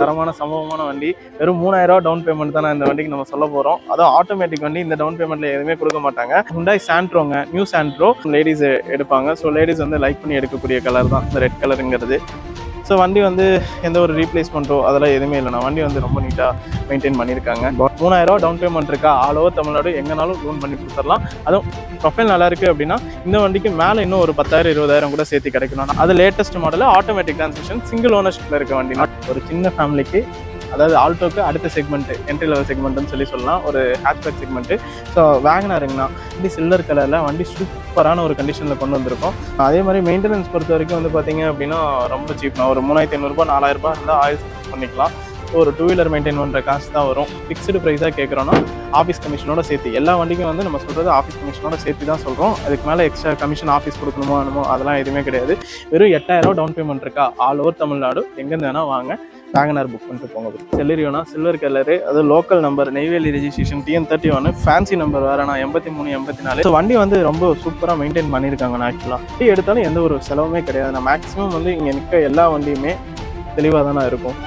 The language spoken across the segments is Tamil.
தரமான சம்பவமான வண்டி. வெறும் மூணாயிரம் ரூபா டவுன் பேமெண்ட் தான் இந்த வண்டிக்கு நம்ம சொல்ல போறோம். அதுவும் ஆட்டோமேட்டிக் வண்டி இந்த டவுன் பேமெண்ட்ல எதுவுமே கொடுக்க மாட்டாங்க. ஹுண்டாய் சாண்ட்ரோங்க நியூ சாண்ட்ரோ லேடிஸ் எடுப்பாங்க. ஸோ லேடிஸ் வந்து லைக் பண்ணி எடுக்கக்கூடிய கலர் தான். இந்த ரெட் கலருங்கிறது ஸோ வண்டி வந்து எந்த ஒரு ரீப்ளேஸ்மெண்ட்டோ அதெல்லாம் எதுவுமே இல்லைண்ணா வண்டி வந்து ரொம்ப நீட்டாக மெயின்டைன் பண்ணியிருக்காங்க. மூணாயிரம் டவுன் பேமெண்ட் இருக்கா? ஆல் ஓவர் தமிழ்நாடு எங்கேனாலும் லோன் பண்ணி கொடுத்துடலாம். அதுவும் ப்ரொஃபைல் நல்லா இருக்குது அப்படின்னா இந்த வண்டிக்கு மேலே இன்னும் ஒரு பத்தாயிரம் இருபதாயிரம் கூட சேர்த்து கிடைக்கணும். அது லேட்டஸ்ட் மாடலில் ஆட்டோமேட்டிக் டிரான்ஸ்மிஷன் சிங்கிள் ஓனர்ஷிப்பில் இருக்க வண்டி. ஒரு சின்ன ஃபேமிலிக்கு அதாவது ஆல்டோக்கு அடுத்த செக்மெண்ட்டு என்ட்ரி லெவல் செக்மெண்ட்னு சொல்லி சொல்லலாம். ஒரு ஹேஷ்பேக் செக்மெண்ட்டு ஸோ வேகனாருங்கண்ணா வண்டி சில்வர் கலரில் வண்டி சூப்பரான ஒரு கண்டிஷனில் கொண்டு வந்திருக்கோம். அதே மாதிரி மெயின்டெனன்ஸ் பொறுத்த வரைக்கும் வந்து பார்த்தீங்க அப்படின்னா ரொம்ப சீப்னா ஒரு மூணாயிரத்தி ஐநூறுரூபா நாலாயிரரூபா இருந்தால் ஆயில் பண்ணிக்கலாம். ஒரு டூ வீலர் மெயின்டைன் பண்ணுற காசு தான் வரும். ஃபிக்ஸ்டு ப்ரைஸாக கேட்குறோன்னா ஆஃபீஸ் கமிஷனோட சேர்த்து எல்லா வண்டிக்கும் வந்து நம்ம சொல்கிறது ஆஃபீஸ் கமிஷனோட சேர்த்து தான் சொல்கிறோம் அதுக்கு மேலே எக்ஸ்ட்ரா கமிஷன் ஆஃபீஸ் கொடுக்கணுமோ என்னமோ அதெல்லாம் எதுவுமே கிடையாது. வெறும் எட்டாயிரம் டவுன் பேமெண்ட் இருக்கா? ஆல் ஓவர் தமிழ்நாடு எங்கேருந்து வேணால் வாங்க. வேகனார் புக் பண்ணிட்டு போங்க. செல்லரியோனா சில்வர் கலரு அது local number Neyveli registration TN thirty ஒன்று ஃபேன்சி நம்பர் வேறு. நான் எண்பத்தி மூணு எண்பத்தி நாலு. ஸோ வண்டி வந்து ரொம்ப சூப்பராக மெயின்டைன் பண்ணியிருக்காங்க நான் ஆக்சுவலாக வண்டி எடுத்தாலும் எந்த ஒரு செலவுமே கிடையாது. நான் மேக்ஸிமம் வந்து இங்கே நிற்க எல்லா வண்டியுமே தெளிவாக தானே இருக்கும்.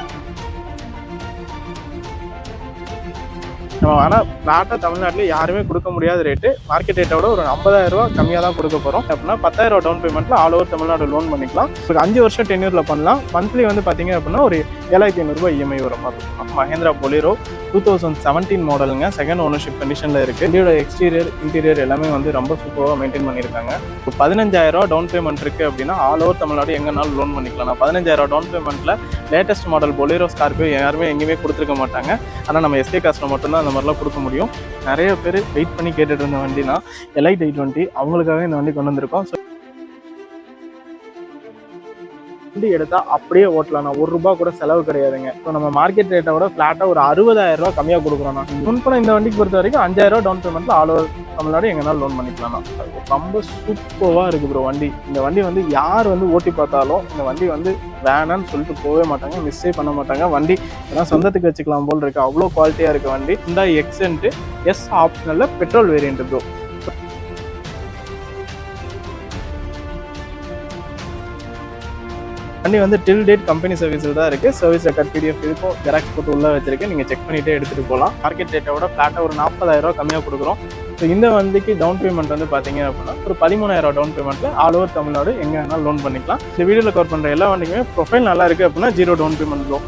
நம்ம ஆனால் நாட்டை தமிழ்நாட்டில் யாருமே கொடுக்க முடியாத ரேட்டு மார்க்கெட் ரேட்டை விட ஒரு 50000 ரூபா கம்மியாக தான் கொடுக்க போகிறோம் அப்படின்னா பத்தாயிரம் டவுன் பேமெண்ட்டில் ஆல் ஓவர் தமிழ்நாடு லோன் பண்ணிக்கலாம். இப்போ அஞ்சு வருஷம் டென்யூரில் பண்ணலாம். மந்த்லி வந்து பார்த்தீங்க அப்படின்னா ஒரு ஏழாயிரத்தி ஐநூறுரூவா இஎம்ஐ வர மாதிரி Mahindra Bolero two thousand seventeen மாடலுங்க செகண்ட் ஓனர்ஷிப் கண்டிஷனில் இருக்குது வண்டியோட எக்ஸ்டீரியர் இன்டீரியர் எல்லாமே வந்து ரொம்ப சூப்பராக மெயின்டைன் பண்ணியிருக்காங்க. இப்போ பதினஞ்சாயிரம் டவுன் பேமெண்ட் இருக்குது அப்படின்னா ஆல் ஓவர் தமிழ்நாடு எங்கேனாலும் லோன் பண்ணிக்கலாம். நான் பதினஞ்சாயிரம் டவுன் பேமெண்ட்டில் லேட்டஸ்ட் மாடல் பொலிரோ ஸ்கார்பியோ யாருமே எங்கேயுமே கொடுத்துருக்க மாட்டாங்க. ஆனால் நம்ம எஸ்கே காஸ்ட்டில் மட்டும்தான் அந்த மாதிரிலாம் கொடுக்க முடியும். நிறைய பேர் வெயிட் பண்ணி கேட்டுட்டு இருந்த வண்டினா எலைட் எயிட் டுவெண்ட்டி அவங்களுக்காக இந்த வண்டி கொண்டு வந்திருக்கோம். ஸோ வண்டி அப்படியே ஓட்டலாம் நான் ஒரு ரூபா கூட செலவு கிடையாதுங்க. ஸோ நம்ம மார்க்கெட் ரேட்டை விட ஃப்ளாட்டாக ஒரு அறுபதாயிரம் ரூபா கம்மியாக கொடுக்குறோம் முன்பணம் இந்த வண்டிக்கு பொறுத்த வரைக்கும் அஞ்சாயிரம் டவுன் பேமெண்ட்ல ஆல் ஓவர் தமிழ்நாடு எங்கனாலும் லோன் பண்ணிக்கலாம் ரொம்ப சூப்பராக இருக்கு ப்ரோ வண்டி. இந்த வண்டி வந்து யார் வந்து ஓட்டி பார்த்தாலும் இந்த வண்டி வந்து வேணான்னு சொல்லிட்டு போகவே மாட்டாங்க மிஸ்ஸே பண்ண மாட்டாங்க. வண்டி ஏன்னா சொந்தத்துக்கு வச்சுக்கலாம் போல் இருக்கு. அவ்வளோ குவாலிட்டியாக இருக்க வண்டி. இந்த எக்ஸென்ட்டு எஸ் ஆப்ஷனலில் பெட்ரோல் வேரியன்ட் ப்ரோ வண்டி வந்து டில் டேட் கம்பெனி சர்வீஸில் தான் இருக்குது சர்வீஸ் ரெக்கார்ட் பிடிஎஃப் இருக்கும் ஜெராக்ஸ் போட்டு உள்ளே வச்சிருக்கேன் நீங்கள் செக் பண்ணிகிட்டே எடுத்துகிட்டு போகலாம் மார்க்கெட் ரேட்டை விட ஃப்ளாட்டாக ஒரு நாற்பதாயிரரூவா கம்மியாக கொடுக்குறோம். ஸோ இந்த வண்டிக்கு டவுன் பேமெண்ட் வந்து பார்த்தீங்க அப்படின்னா ஒரு பதிமூணாயிரம் டவுன் பேமெண்ட்டில் ஆல் ஓவர் தமிழ்நாடு எங்கே வேணாலும் லோன் பண்ணிக்கலாம். இந்த வீடியோவில் கவர் பண்ணுற எல்லா வண்டிக்குமே ப்ரொஃபைல் நல்லா இருக்குது அப்படின்னா ஜீரோ டவுன் பேமெண்ட் லோன்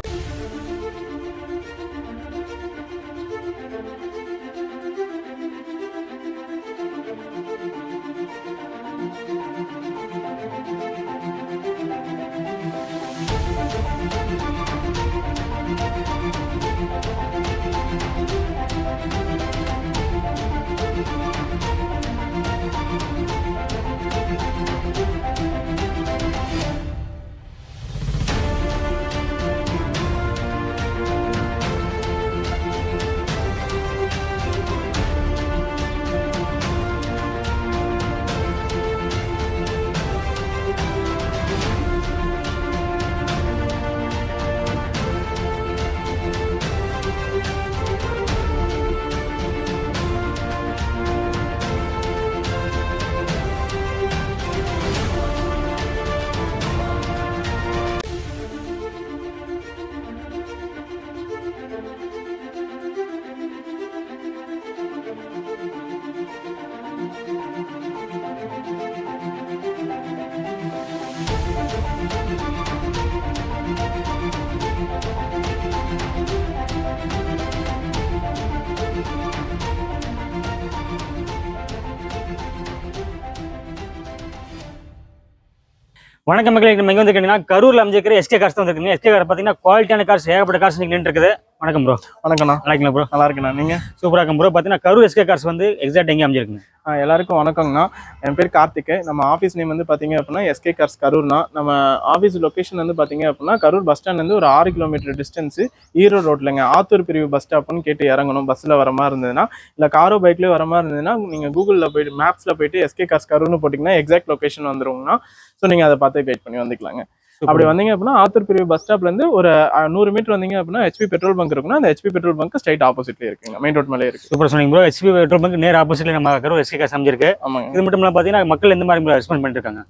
வணக்கம் மக்களே நம்ம வந்து கேட்டீங்கன்னா கரூரில் அமைஞ்சிருக்கிற எஸ்கே கார்ஸ் தான் வந்துருக்குங்க. எஸ்கே கார் பாத்தீங்கன்னா குவாலிட்டியான கார்ஸ் ஏகப்பட்ட கார்ஸ் நீங்கள் நின்று இருக்குது. வணக்கம் ப்ரோ வணக்கம்ண்ணா. இருக்கீங்களா ப்ரோ நல்லா இருக்குண்ணா நீங்கள் சூப்பரா இருக்கும் ப்ரோ பாத்தீங்கன்னா கரூர் எஸ்கே கார்ஸ் வந்து எக்ஸாக்ட் எங்கே அமைஞ்சிருக்குங்க? எல்லாருக்கும் வணக்கங்கண்ணா என் பேர் கார்த்திக். நம்ம ஆஃபீஸ் நேம் வந்து பார்த்தீங்க அப்படின்னா எஸ்கே கார்ஸ் கரூர்னா நம்ம ஆஃபீஸ் லொக்கேஷன் வந்து பார்த்தீங்க அப்படின்னா கரூர் பஸ் ஸ்டாண்ட்லேருந்து ஒரு ஆறு கிலோமீட்டர் டிஸ்டன்ஸ் ஈரோடு ரோட்லங்க ஆத்தூர் பிரிவு பஸ் ஸ்டாப்னு கேட்டு இறங்கணும். பஸ்ஸில் வர மாதிரி இருந்ததுன்னா இல்லை காரோ பைக்லேயே வர மாதிரி இருந்ததுன்னா நீங்கள் கூகுளில் போயிட்டு மேப்ஸில் போயிட்டு எஸ்கே கார்ஸ் கரூர்னு போட்டிங்கன்னா எக்ஸாக்ட் லொக்கேஷன் வந்துருங்கண்ணா. ஸோ நீங்கள் அதை பார்த்து கைட் பண்ணி வந்துக்கலாங்க. அப்படி வந்தீங்க அப்படின்னா ஆத்தூர் பிரிவு பஸ் ஸ்டாப்லேருந்து ஒரு அ, நூறு மீட்டர் வந்தீங்க அப்படின்னா ஹெச்பி பெட்ரோல் பங்க் இருக்குன்னா அந்த ஹெச்பி பெட்ரோல் பங்க் ஸ்ட்ரைட் ஆப்போசிட்லேயே இருக்குங்க. மெயின் ரோட் மேலே இருக்கு. சூப்பர் சொன்னீங்க ப்ரோ ஹெச்பி பெட்ரோல் பங்க் நேர் ஆப்போசிட்ல நம்ம கரூர் எஸ்கே கார்ஸ் அமைஞ்சிருக்கு ஆமாங்க. இது மட்டும் இல்லாம பாத்தீங்கன்னா மக்கள் எந்த மாதிரி ரெஸ்பான்ஸ் பண்ணிட்டு இருக்காங்க?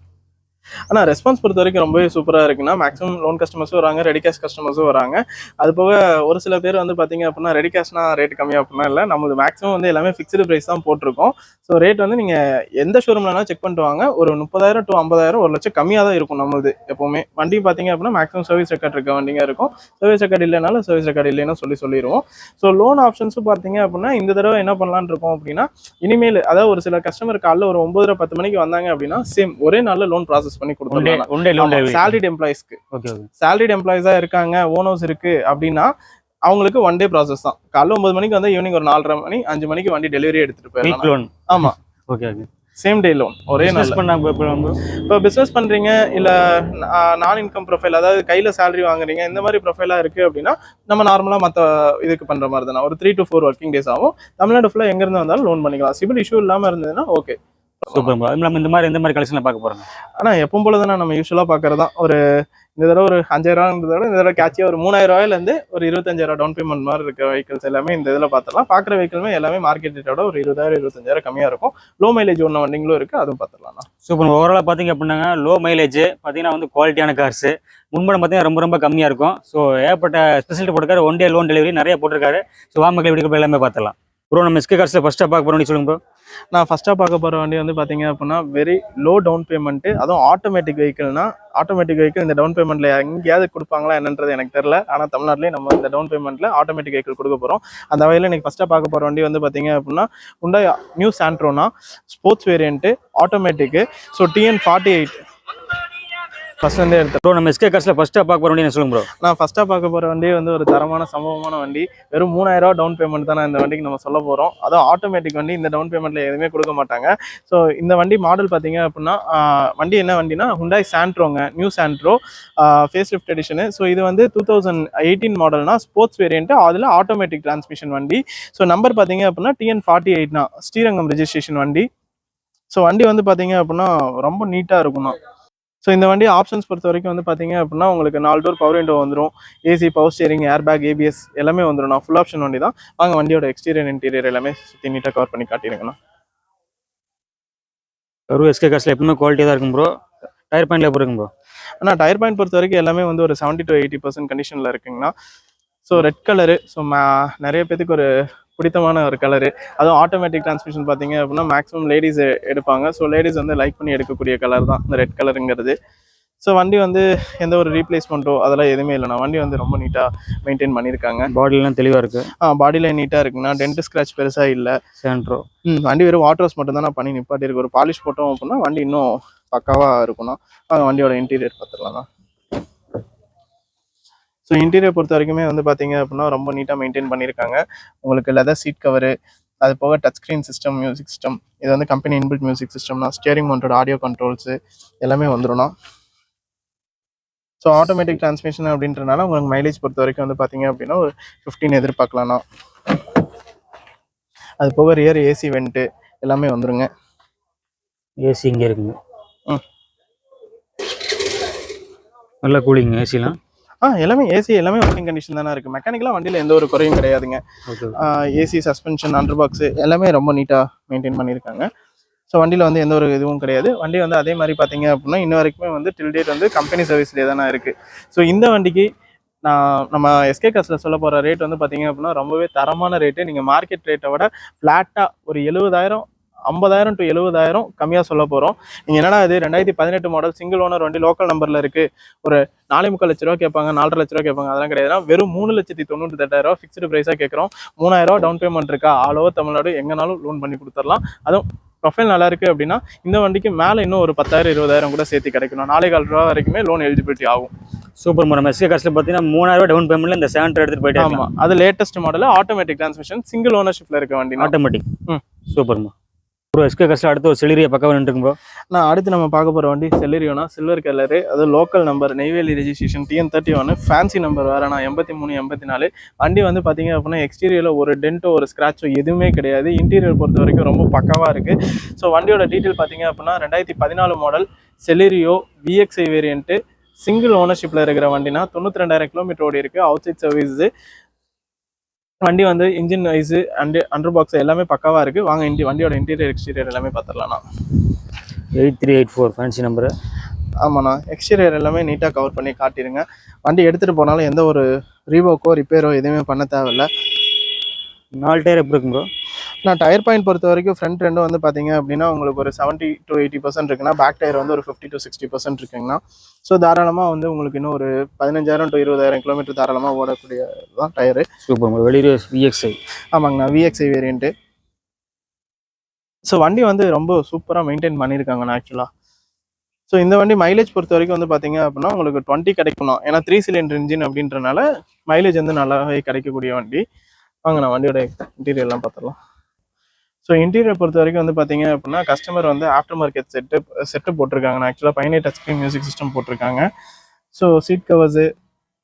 ஆனால் ரெஸ்பான்ஸ் பொறுத்த வரைக்கும் ரொம்பவே சூப்பராக இருக்குன்னா மேக்ஸிமம் லோன் கஸ்டமர்ஸும் வராங்க ரெடி கேஷ் கஸ்டமர்ஸும் வராங்க. அது போக ஒரு சில பேர் வந்து பார்த்தீங்க அப்படின்னா ரெடி கேஷ்னா ரேட் கம்மியாக அப்படின்னா இல்லை நமது மேக்ஸிமம் வந்து எல்லாமே ஃபிக்ஸ்டு ப்ரைஸ் தான் போட்டிருக்கோம். ஸோ ரேட் வந்து நீங்கள் எந்த ஷோரூம்லனா செக் பண்ணிட்டு வாங்க. ஒரு முப்பதாயிரம் டு ஐம்பதாயிரம் ஒரு லட்சம் கம்மியாக தான் இருக்கும் நம்மளது எப்போவுமே. வண்டி பார்த்தீங்க அப்படின்னா மேக்ஸிமம் சர்வீஸ் ரெக்கார்ட் இருக்க வண்டிங்க இருக்கும். சர்வீஸ் ரெக்கார்ட் இல்லைனாலும் சர்வீஸ் ரெக்கார்ட் இல்லைன்னு சொல்லி சொல்லிடுவோம் ஸோ லோன் ஆப்ஷன்ஸும் பார்த்தீங்க அப்படின்னா இந்த தடவை என்ன பண்ணலான் இருக்கோம் அப்படின்னா இனிமேல் அதாவது ஒரு சில கஸ்டமர் காலைல ஒரு ஒன்பதரை பத்து மணிக்கு வந்தாங்க அப்படின்னா சேம் ஒரே நாளில் லோன் ப்ராசஸ் பண்ணி ஒன் டே கொடுத்துருவாங்க சேலரிட் எம்ப்ளாயிஸ்க்கு சேலரிட் எம்ப்ளாயிஸா இருக்காங்க ஓனர்ஸ் இருக்கு அப்படின்னா அவங்களுக்கு ஒன் டே ப்ராசஸ் தான். காலைல ஒன்பது மணிக்கு வந்து ஈவினிங் ஒரு நாலரை மணி அஞ்சு மணிக்கு வண்டி டெலிவரி எடுத்துட்டு போயிடலாம். ஆமா. Okay okay. Same day loan ஒரே நாள் பிஸ்னஸ் பண்ண இப்போ பிசினஸ் பண்றீங்க இல்ல நான் இன்கம் ப்ரொஃபைல் அதாவது கையில சேலரி வாங்குறீங்க இந்த மாதிரி ப்ரொஃபைலா இருக்கு அப்படின்னா நம்ம நார்மலா மத்த இதுக்கு பண்ற மாதிரி தானே. ஒரு three to four working days ஆகும். தமிழ்நாடு ஃபுல்லா எங்க இருந்து வந்தாலும் லோன் பண்ணிக்கலாம். சிவில் இஷ்யூ இல்லாம இருந்ததுன்னா ஓகே சூப்பர் இல்லாமல் இந்த மாதிரி எந்த மாதிரி கலெக்ஷன் பார்க்க போகிறோம் ஆனா எப்பவும் போல தானே நம்ம யூஸ்வலா பாக்குறது தான். ஒரு இந்த தடவை ஒரு அஞ்சாயிரம் ரூபா விட இந்த தடவை கேட்சியா ஒரு மூணாயிரம் ரூபாயில இருந்து ஒரு இருபத்தஞ்சாயிரம் டவுன் பேமெண்ட் மாதிரி இருக்க வெஹிக்கல்ஸ் எல்லாமே இந்த இதுல பார்த்தலாம் பாக்குற வெஹிக்கிளுமே எல்லாமே மார்க்கெட் ரேட்டோட ஒரு இருபதாயிரம் இருபத்தஞ்சாயிரம் கம்மியா இருக்கும். லோ மைலேஜ் ஒன்று வண்டிங்களும் இருக்கு அதுவும் பார்த்துடலாம். சூப்பர் ஓவராலாக பார்த்தீங்க அப்படின்னாங்க லோ மைலேஜ் பார்த்தீங்கன்னா வந்து குவாலிட்டியான கார்ஸ் முன்பணம் பார்த்தீங்கன்னா ரொம்ப ரொம்ப கம்மியாக இருக்கும். ஸோ ஏகப்பட்ட ஸ்பெஷலிட்டி போட்டிருக்காரு. ஒன் டே லோன் டெலிவரி நிறைய போட்டிருக்காரு. ஸோ வாமக்கள் வீட்டுக்கு எல்லாமே பார்த்துலாம் ப்ரோ நம்ம எஸ்கே கார்ஸில் ஃபஸ்ட்டாக பார்க்க போகிறோம் சொல்லுங்க ப்ரோ நான் ஃபஸ்ட்டாக பார்க்க போகிற வண்டி வந்து பார்த்தீங்க அப்படின்னா வெரி லோ டவுன் பேமெண்ட்டு அதுவும் ஆட்டோமேட்டிக் வெஹிக்கிள்னா ஆட்டோமேட்டிக் வெஹிக்கிள் இந்த டவுன் பேமெண்ட்டில் எங்கேயாவது கொடுப்பாங்களா என்னன்றது எனக்கு தெரியல. ஆனால் தமிழ்நாட்டிலேயே நம்ம இந்த டவுன் பேமெண்ட்டில் ஆட்டோமேட்டிக் வெஹிக்கிள் கொடுக்க போகிறோம் அந்த வகையில் எனக்கு ஃபஸ்ட்டாக பார்க்க போகிற வண்டி வந்து பார்த்தீங்க அப்படின்னா உண்டா new சாண்ட்ரோனா sports variant automatic so TN forty eight first வந்து எடுத்தேன். ப்ரோ நம்ம எஸ்கே கார்ஸில் ஃபஸ்ட்டாக பார்க்க போகிறோம் என்ன சொல்லுங்க ப்ரோ நான் ஃபர்ஸ்டா பார்க்க போற வண்டி வந்து ஒரு தரமான சம்பவமான வண்டி. வெறும் மூணாயிரம் ரூபாய் டவுன் பேமெண்ட் தான் இந்த வண்டிக்கு நம்ம சொல்ல போறோம். அதுவும் ஆட்டோமேட்டிக் வண்டி இந்த டவுன் பேமெண்ட்ல எதுவுமே கொடுக்க மாட்டாங்க. ஸோ இந்த வண்டி மாடல் பார்த்தீங்க அப்படின்னா வண்டி என்ன வண்டினா Hyundai சாண்ட்ரோங்க new Santro facelift edition so இது வந்து டூ தௌசண்ட் எயிட்டீன் மாடல்னா ஸ்போர்ட்ஸ் வேரியன்ட் அதில் ஆட்டோமேட்டிக் டிரான்ஸ்மிஷன் வண்டி. ஸோ நம்பர் பார்த்தீங்க அப்படின்னா டிஎன் ஃபார்ட்டி எயிட்னா ஸ்ரீரங்கம் ரெஜிஸ்ட்ரேஷன் வண்டி. ஸோ வண்டி வந்து பார்த்தீங்க அப்படின்னா ரொம்ப நீட்டாக இருக்கும்ண்ணா. ஸோ இந்த வண்டி ஆப்ஷன்ஸ் பொறுத்த வரைக்கும் வந்து பார்த்தீங்க அப்படின்னா உங்களுக்கு நாலு டோர் பவர் விண்டோ வந்துடும் AC power steering airbag ABS எல்லாமே வந்துடும் நான் ஃபுல் ஆப்ஷன் வண்டி தான் வாங்க வண்டியோட எக்ஸ்டீரியர் இன்டீரியர் எல்லாமே சுற்றி நீட்டாக கவர் பண்ணி காட்டிடுங்கண்ணா. ஒரு எஸ்கே கார்ஸில் எப்பவுமே குவாலிட்டியாக தான் இருக்கும் ப்ரோ டயர் பாயிண்ட்ல எப்படி இருக்கும் ப்ரோ ஆனால் டயர் பாயிண்ட் பொறுத்த வரைக்கும் எல்லாமே வந்து ஒரு செவன்ட்டி டு எயிட்டி பர்சன்ட் கண்டிஷனில் இருக்குங்கண்ணா. ஸோ ரெட் கலரு ஸோ நிறைய பேத்துக்கு ஒரு பிடித்தமான ஒரு கலரு அதுவும் ஆட்டோமேட்டிக் டிரான்ஸ்மிஷன் பார்த்தீங்க அப்படின்னா மேக்ஸிமம் லேடிஸ் எடுப்பாங்க. ஸோ லேடிஸ் வந்து லைக் பண்ணி எடுக்கக்கூடிய கலர் தான் இந்த ரெட் கலருங்கிறது ஸோ வண்டி வந்து எந்த ஒரு ரீப்ளேஸ்மெண்ட்டோ அதெல்லாம் எதுவுமே இல்லைண்ணா வண்டி வந்து ரொம்ப நீட்டாக மெயின்டைன் பண்ணியிருக்காங்க. பாடிலாம் தெளிவாக இருக்குது பாடியில் நீட்டாக இருக்குண்ணா டென்ட் ஸ்க்ராட்ச் பெருசாக இல்லை. சேண்ட்ரோ ம் வண்டி வெறும் வாட்டர் வாஷ் மட்டும் தான் நான் பண்ணி நிப்பாட்டி இருக்கு ஒரு பாலிஷ் போட்டோம் அப்படின்னா வண்டி இன்னும் பக்காவாக இருக்கும்ண்ணா வண்டியோட இன்டீரியர் பார்த்துடலாம்ண்ணா ஸோ இன்டீரியர் பொறுத்த வரைக்குமே வந்து பார்த்தீங்க அப்படின்னா ரொம்ப நீட்டாக மெயின்டைன் பண்ணியிருக்காங்க உங்களுக்கு லெதர் சீட் கவரு அது போக touch screen system music system இது வந்து கம்பெனி இன்பில்ட் மியூசிக் சிஸ்டம்னா ஸ்டியரிங் மவுண்டட் ஆடியோ கண்ட்ரோல்ஸு எல்லாமே வந்துடும்ண்ணா ஸோ ஆட்டோமேட்டிக் டிரான்ஸ்மிஷன் அப்படின்றனால உங்களுக்கு மைலேஜ் பொறுத்த வரைக்கும் வந்து பார்த்தீங்க அப்படின்னா ஒரு ஃபிஃப்டீன் எதிர்பார்க்கலாம்ண்ணா அது போக ரியர் ஏசி வெண்ட்டு எல்லாமே வந்துருங்க. ஏசி இங்கே இருக்குங்க. ம். நல்ல கூலிங் ஏசிலாம் ஆ எல்லாமே ஏசி எல்லாமே ஒர்க்கிங் கண்டிஷன் தானே இருக்குது மெக்கானிக்கலாக வண்டியில் எந்த ஒரு குறையும் கிடையாதுங்க. ஏசி சஸ்பென்ஷன் அண்டர் பாக்ஸு எல்லாமே ரொம்ப நீட்டாக மெயின்டைன் பண்ணியிருக்காங்க. ஸோ வண்டியில் வந்து எந்த ஒரு இதுவும் கிடையாது. வண்டி வந்து அதே மாதிரி பார்த்தீங்க அப்படின்னா இன்ன வரைக்குமே வந்து டில் டேட் வந்து கம்பெனி சர்வீஸ்லேயே தானே இருக்குது ஸோ இந்த வண்டிக்கு நான் நம்ம எஸ்கே காசில் சொல்ல போகிற ரேட் வந்து பார்த்தீங்க அப்படின்னா ரொம்பவே தரமான ரேட்டு நீங்கள் மார்க்கெட் ரேட்டை விட ஃப்ளாட்டாக ஒரு எழுபதாயிரம் ஐம்பதாயிரம் டு எழுபதாயிரம் கம்மியாக சொல்ல போகிறோம் நீங்கள் என்னடா இது? ரெண்டாயிரத்தி பதினெட்டு மாடல் சிங்கிள் ஓனர் வண்டி லோக்கல் நம்பரில் இருக்குது ஒரு நாலே முக்கால் லட்ச ரூபா கேட்பாங்க நாலரை லட்ச ரூபா கேட்பாங்க அதெல்லாம் கிடையாதுனா வெறும் மூணு லட்சத்தி தொண்ணூற்றி எட்டாயிரம் ஃபிக்ஸ்டு ப்ரைஸாக கேட்குறோம். மூணாயிரம் ரூபா டவுன் பேமெண்ட் இருக்கா? ஆல் ஓவர் தமிழ்நாடு எங்கனாலும் லோன் பண்ணி கொடுத்துடலாம். அதுவும் ப்ரொஃபைல் நல்லா இருக்கு அப்படின்னா இந்த வண்டிக்கு மேலே இன்னும் ஒரு பத்தாயிரம் இருபதாயிரம் கூட சேர்த்து கிடைக்கணும். நாலே கால் ரூபா வரைக்குமே லோன் எலிஜிபிலிட்டி ஆகும். சூப்பர் ப்ரோ நம்ம எஸ்கே கார்ஸில் பார்த்தீங்கன்னா மூணாயிரம் டவுன் பேமெண்ட்ல இந்த சேண்ட்ரோ எடுத்துகிட்டு போயிட்டு ஆமா. அது latest model automatic transmission single ஓனர்ஷிப்ல இருக்க வண்டி ஆட்டோமேட்டிக் ம். சூப்பர் ப்ரோ எஸ்கே கஸ்ட் அடுத்து ஒரு செலிரியை பக்கம் நின்றுக்கும் ப்ரோ நான் அடுத்து நம்ம பார்க்க போகிற வண்டி செல்லரியோனா சில்வர் கலரு அது local number Neyveli registration TN thirty ஒன்று ஃபேன்சி நம்பர் வேற எண்பத்தி மூணு எண்பத்தி நாலு. வண்டி வந்து பார்த்தீங்க அப்படின்னா எக்ஸ்டீரியரில் ஒரு டென்ட்டோ ஒரு ஸ்க்ராச்சோ எதுவுமே கிடையாது. இன்டீரியர் பொறுத்த வரைக்கும் ரொம்ப பக்காவாக இருக்குது ஸோ வண்டியோட டீட்டெயில் பார்த்தீங்க அப்படின்னா ரெண்டாயிரத்தி பதினாலு model Celerio VXI variant single ஓனர்ஷிப்பில் இருக்கிற வண்டினா தொண்ணூற்றி ரெண்டாயிரம் கிலோமீட்டர் ஓடி இருக்குது அவுட் சைட் சர்வீஸு வண்டி வந்து engine wise and under box எல்லாமே பக்காவாக இருக்குது வாங்க இண்டி வண்டியோட இன்டீரியர் எக்ஸ்டீரியர் எல்லாமே பார்த்துடலாம் eight three eight four fancy number ஆமாண்ணா. எக்ஸ்டீரியர் எல்லாமே நீட்டாக கவர் பண்ணி காட்டிடுங்க வண்டி எடுத்துகிட்டு போனாலும் எந்த ஒரு ரீவோக்கோ ரிப்பேரோ எதுவுமே பண்ண தேவையில்ல. நாலு டயர் எப்படி இருக்கும் ப்ரோ நான் டயர் பாயிண்ட் பொறுத்த வரைக்கும் ஃப்ரண்ட் ரெண்டும் வந்து பார்த்தீங்க அப்படின்னா உங்களுக்கு ஒரு செவன்ட்டி டு எயிட்டி பர்சன்ட் இருக்குன்னா பேக் டயர் வந்து ஒரு ஃபிஃப்டி டு சிக்ஸ்டி பர்சன்ட் இருக்குங்கண்ணா. ஸோ தாராளமாக வந்து உங்களுக்கு இன்னும் ஒரு பதினஞ்சாயிரம் டு இருபதாயிரம் கிலோமீட்டர் தாராளமாக ஓடக்கூடிய தான் டயரு சூப்பர் ப்ரோ வெளியே விஎக்ஸ்ஐ ஆமாங்கண்ணா விஎக்ஸ்ஐ வேரியண்ட்டு ஸோ வண்டி வந்து ரொம்ப சூப்பராக மெயின்டைன் பண்ணியிருக்காங்கண்ணா ஆக்சுவலாக ஸோ இந்த வண்டி மைலேஜ் பொறுத்த வரைக்கும் வந்து பார்த்தீங்க அப்படின்னா உங்களுக்கு டுவெண்ட்டி கிடைக்கணும் ஏன்னா த்ரீ சிலிண்டர் இன்ஜின் அப்படின்றனால மைலேஜ் வந்து நல்லாவே கிடைக்கக்கூடிய வண்டி. வாங்க நான் வண்டியோட இன்டீரியர்லாம் பார்த்துடலாம் ஸோ இன்டீரியர் பொறுத்த வரைக்கும் வந்து பார்த்தீங்க அப்படின்னா கஸ்டமர் வந்து ஆஃப்டர் மார்க்கெட் செட்டு செட்டு போட்டிருக்காங்க ஆக்சுவலாக பதினெட்டு டச் ஸ்க்ரீன் மியூசிக் சிஸ்டம் போட்டிருக்காங்க. So seat covers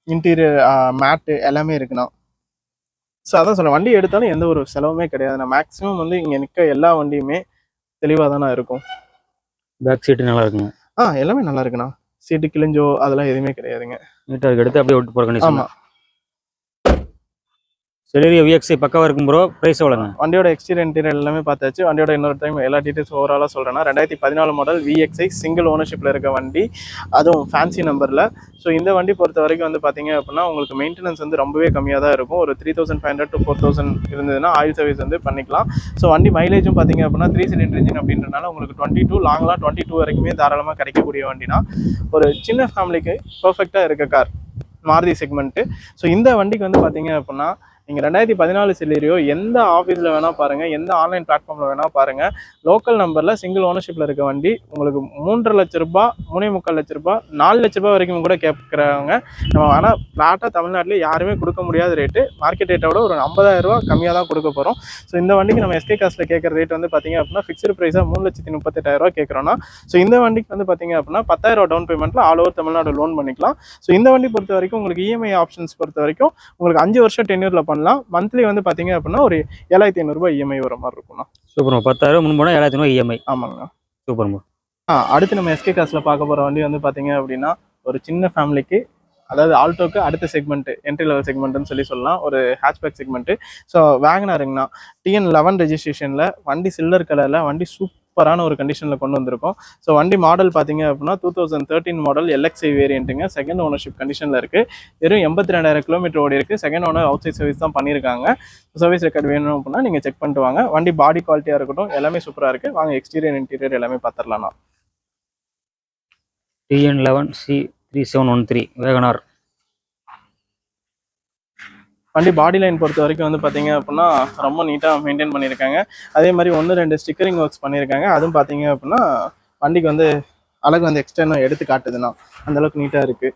interior mat எல்லாமே இருக்குண்ணா ஸோ அதான் சொல்ல வண்டி எடுத்தாலும் எந்த ஒரு செலவுமே கிடையாது. நான் மேக்ஸிமம் வந்து இங்கே நிற்க எல்லா வண்டியுமே தெளிவாக தானே இருக்கும். பேக் சீட்டு நல்லா இருக்குங்க. ஆ எல்லாமே நல்லா இருக்குண்ணா. சீட்டு கிழிஞ்சோ அதெல்லாம் எதுவுமே கிடையாதுங்க. நீட்டாக எடுத்து அப்படியே விட்டு போகிற ஆமாம் டெலிவரி விஎக்ஸி பக்கவாக இருக்கும் ப்ரோ ப்ரைஸ் எவ்வளோங்க? வண்டியோட எக்ஸ்டீரியர் இன்டீரியர் எல்லாமே பார்த்தாச்சு. வண்டியோட இன்னொரு டைம் எல்லா டீட்டெயில்ஸ் ஓவராலாக சொல்கிறேன்னா ரெண்டாயிரத்தி பதினாலு மாடல் விஎக்ஸை சிங்கிள் ஓனர்ஷிப்பில் இருக்க வண்டி. அதுவும் ஃபேன்சி நம்பரில் ஸோ இந்த வண்டி பொறுத்த வரைக்கும் வந்து பார்த்தீங்க அப்படின்னா உங்களுக்கு மெயின்டெனன்ஸ் வந்து ரொம்பவே கம்மியாக தான் இருக்கும். ஒரு three thousand five hundred to four thousand இருந்ததுன்னா ஆயில் சர்வீஸ் வந்து பண்ணிக்கலாம். ஸோ வண்டி மைலேஜும் பார்த்தீங்க அப்படின்னா த்ரீ சிலிண்டர் இன்ஜின் அப்படின்றனால உங்களுக்கு டுவெண்ட்டி டூ லாங்லாம் டுவெண்ட்டி டூ வரைக்குமே தாராளமாக கிடைக்கக்கூடிய வண்டினா ஒரு சின்ன ஃபேமிலிக்கு பர்ஃபெக்டாக இருக்க கார் மாருதி செக்மெண்ட்டு ஸோ இந்த வண்டிக்கு வந்து பார்த்தீங்க அப்படின்னா நீங்கள் ரெண்டாயிரத்தி பதினாலு செல்லிரியோ எந்த ஆஃபீஸில் வேணால் பாருங்கள் எந்த ஆன்லைன் பிளாட்ஃபார்மில் வேணால் பாருங்கள் லோக்கல் நம்பரில் சிங்கிள் ஓனர்ஷிப்பில் இருக்க வண்டி உங்களுக்கு மூன்றரை லட்ச ரூபா மூணே முக்கால் லட்ச ரூபா நாலு லட்ச ரூபா வரைக்கும் கூட கேட்குறவங்க நம்ம ஆனால் ஃப்ளாட்டாக தமிழ்நாட்டில் யாருமே கொடுக்க முடியாத ரேட்டு மார்க்கெட் ரேட்டை விட ஒரு 50000 ரூபா கம்மியாக தான் கொடுக்க போகிறோம் ஸோ இந்த வண்டிக்கு நம்ம எஸ்கே காசில் கேட்குற ரேட் வந்து பார்த்தீங்க அப்படின்னா ஃபிக்ஸ்டு ப்ரைஸாக மூணு லட்சத்தி முப்பத்தெட்டாயிரரூவா கேட்குறோன்னா ஸோ இந்த வண்டிக்கு வந்து பார்த்தீங்க அப்படின்னா பத்தாயிரம் டவுன் பேமெண்ட்டில் ஆல் ஓவர் தமிழ்நாடு லோன் பண்ணிக்கலாம். ஸோ இந்த வண்டி பொறுத்த வரைக்கும் உங்களுக்கு இஎம்ஐ ஆப்ஷன்ஸ் பொறுத்த வரைக்கும் உங்களுக்கு அஞ்சு வருஷம் டென்யூரில் பண்ணலாம். மந்த்லி வந்து பார்த்தீங்க அப்படின்னா ஒரு ஏழாயிரத்தி ஐநூறுரூபா இஎம்ஐ வர மாதிரி இருக்கும்ண்ணா. சூப்பர் ப்ரோ பத்தாயிரம் முன் போனால் ஏழாயிரத்தி ரூபாய் இஎம்ஐ ஆமாங்கண்ணா. சூப்பர் ப்ரோ ஆ அடுத்து நம்ம எஸ்கே காசில் பார்க்க போகிற வண்டி வந்து பார்த்தீங்க அப்படின்னா ஒரு சின்ன ஃபேமிலிக்கு அதாவது ஆல்டோக்கு அடுத்த செக்மெண்ட் என்ட்ரி லெவல் செக்மெண்ட்னு சொல்லி சொல்லலாம். ஒரு ஹேட்ச்பேக் செக்மெண்ட்டு ஸோ வேகனாருங்கண்ணா டிஎன் லெவன் ரெஜிஸ்ட்ரேஷனில் வண்டி சில்வர் கலரில் வண்டி சூப்பரான ஒரு கண்டிஷனில் கொண்டு வந்திருக்கோம். ஸோ வண்டி மாடல் பார்த்தீங்க அப்படின்னா two thousand thirteen model LXI வேரியண்ட்டுங்க second ownership கண்டிஷனில் இருக்குது வெறும் எண்பத்தி ரெண்டாயிரம் கிலோமீட்டர் ஓடி இருக்குது second owner outside service தான் பண்ணியிருக்காங்க சர்வீஸ் ரெக்கார்ட் வேணும் அப்படின்னா நீங்கள் செக் பண்ணிட்டு வாங்க. வண்டி பாடி குவாலிட்டியாக இருக்கட்டும் எல்லாமே சூப்பராக இருக்குது வாங்க எக்ஸ்டீரியர் இன்டீரியர் எல்லாமே பார்த்துடலாம் TN eleven C three seven one three WagonR வண்டி பாடி லைன் பொறுத்த வரைக்கும் வந்து பார்த்தீங்க அப்படின்னா ரொம்ப நீட்டாக மெயின்டைன் பண்ணியிருக்காங்க. அதே மாதிரி ஒன்று ரெண்டு ஸ்டிக்கரிங் ஒர்க்ஸ் பண்ணியிருக்காங்க. அதுவும் பார்த்தீங்க அப்படின்னா வண்டிக்கு வந்து அழகு வந்து எக்ஸ்டர்னாக எடுத்து காட்டுதுண்ணா அந்தளவுக்கு நீட்டாக இருக்குது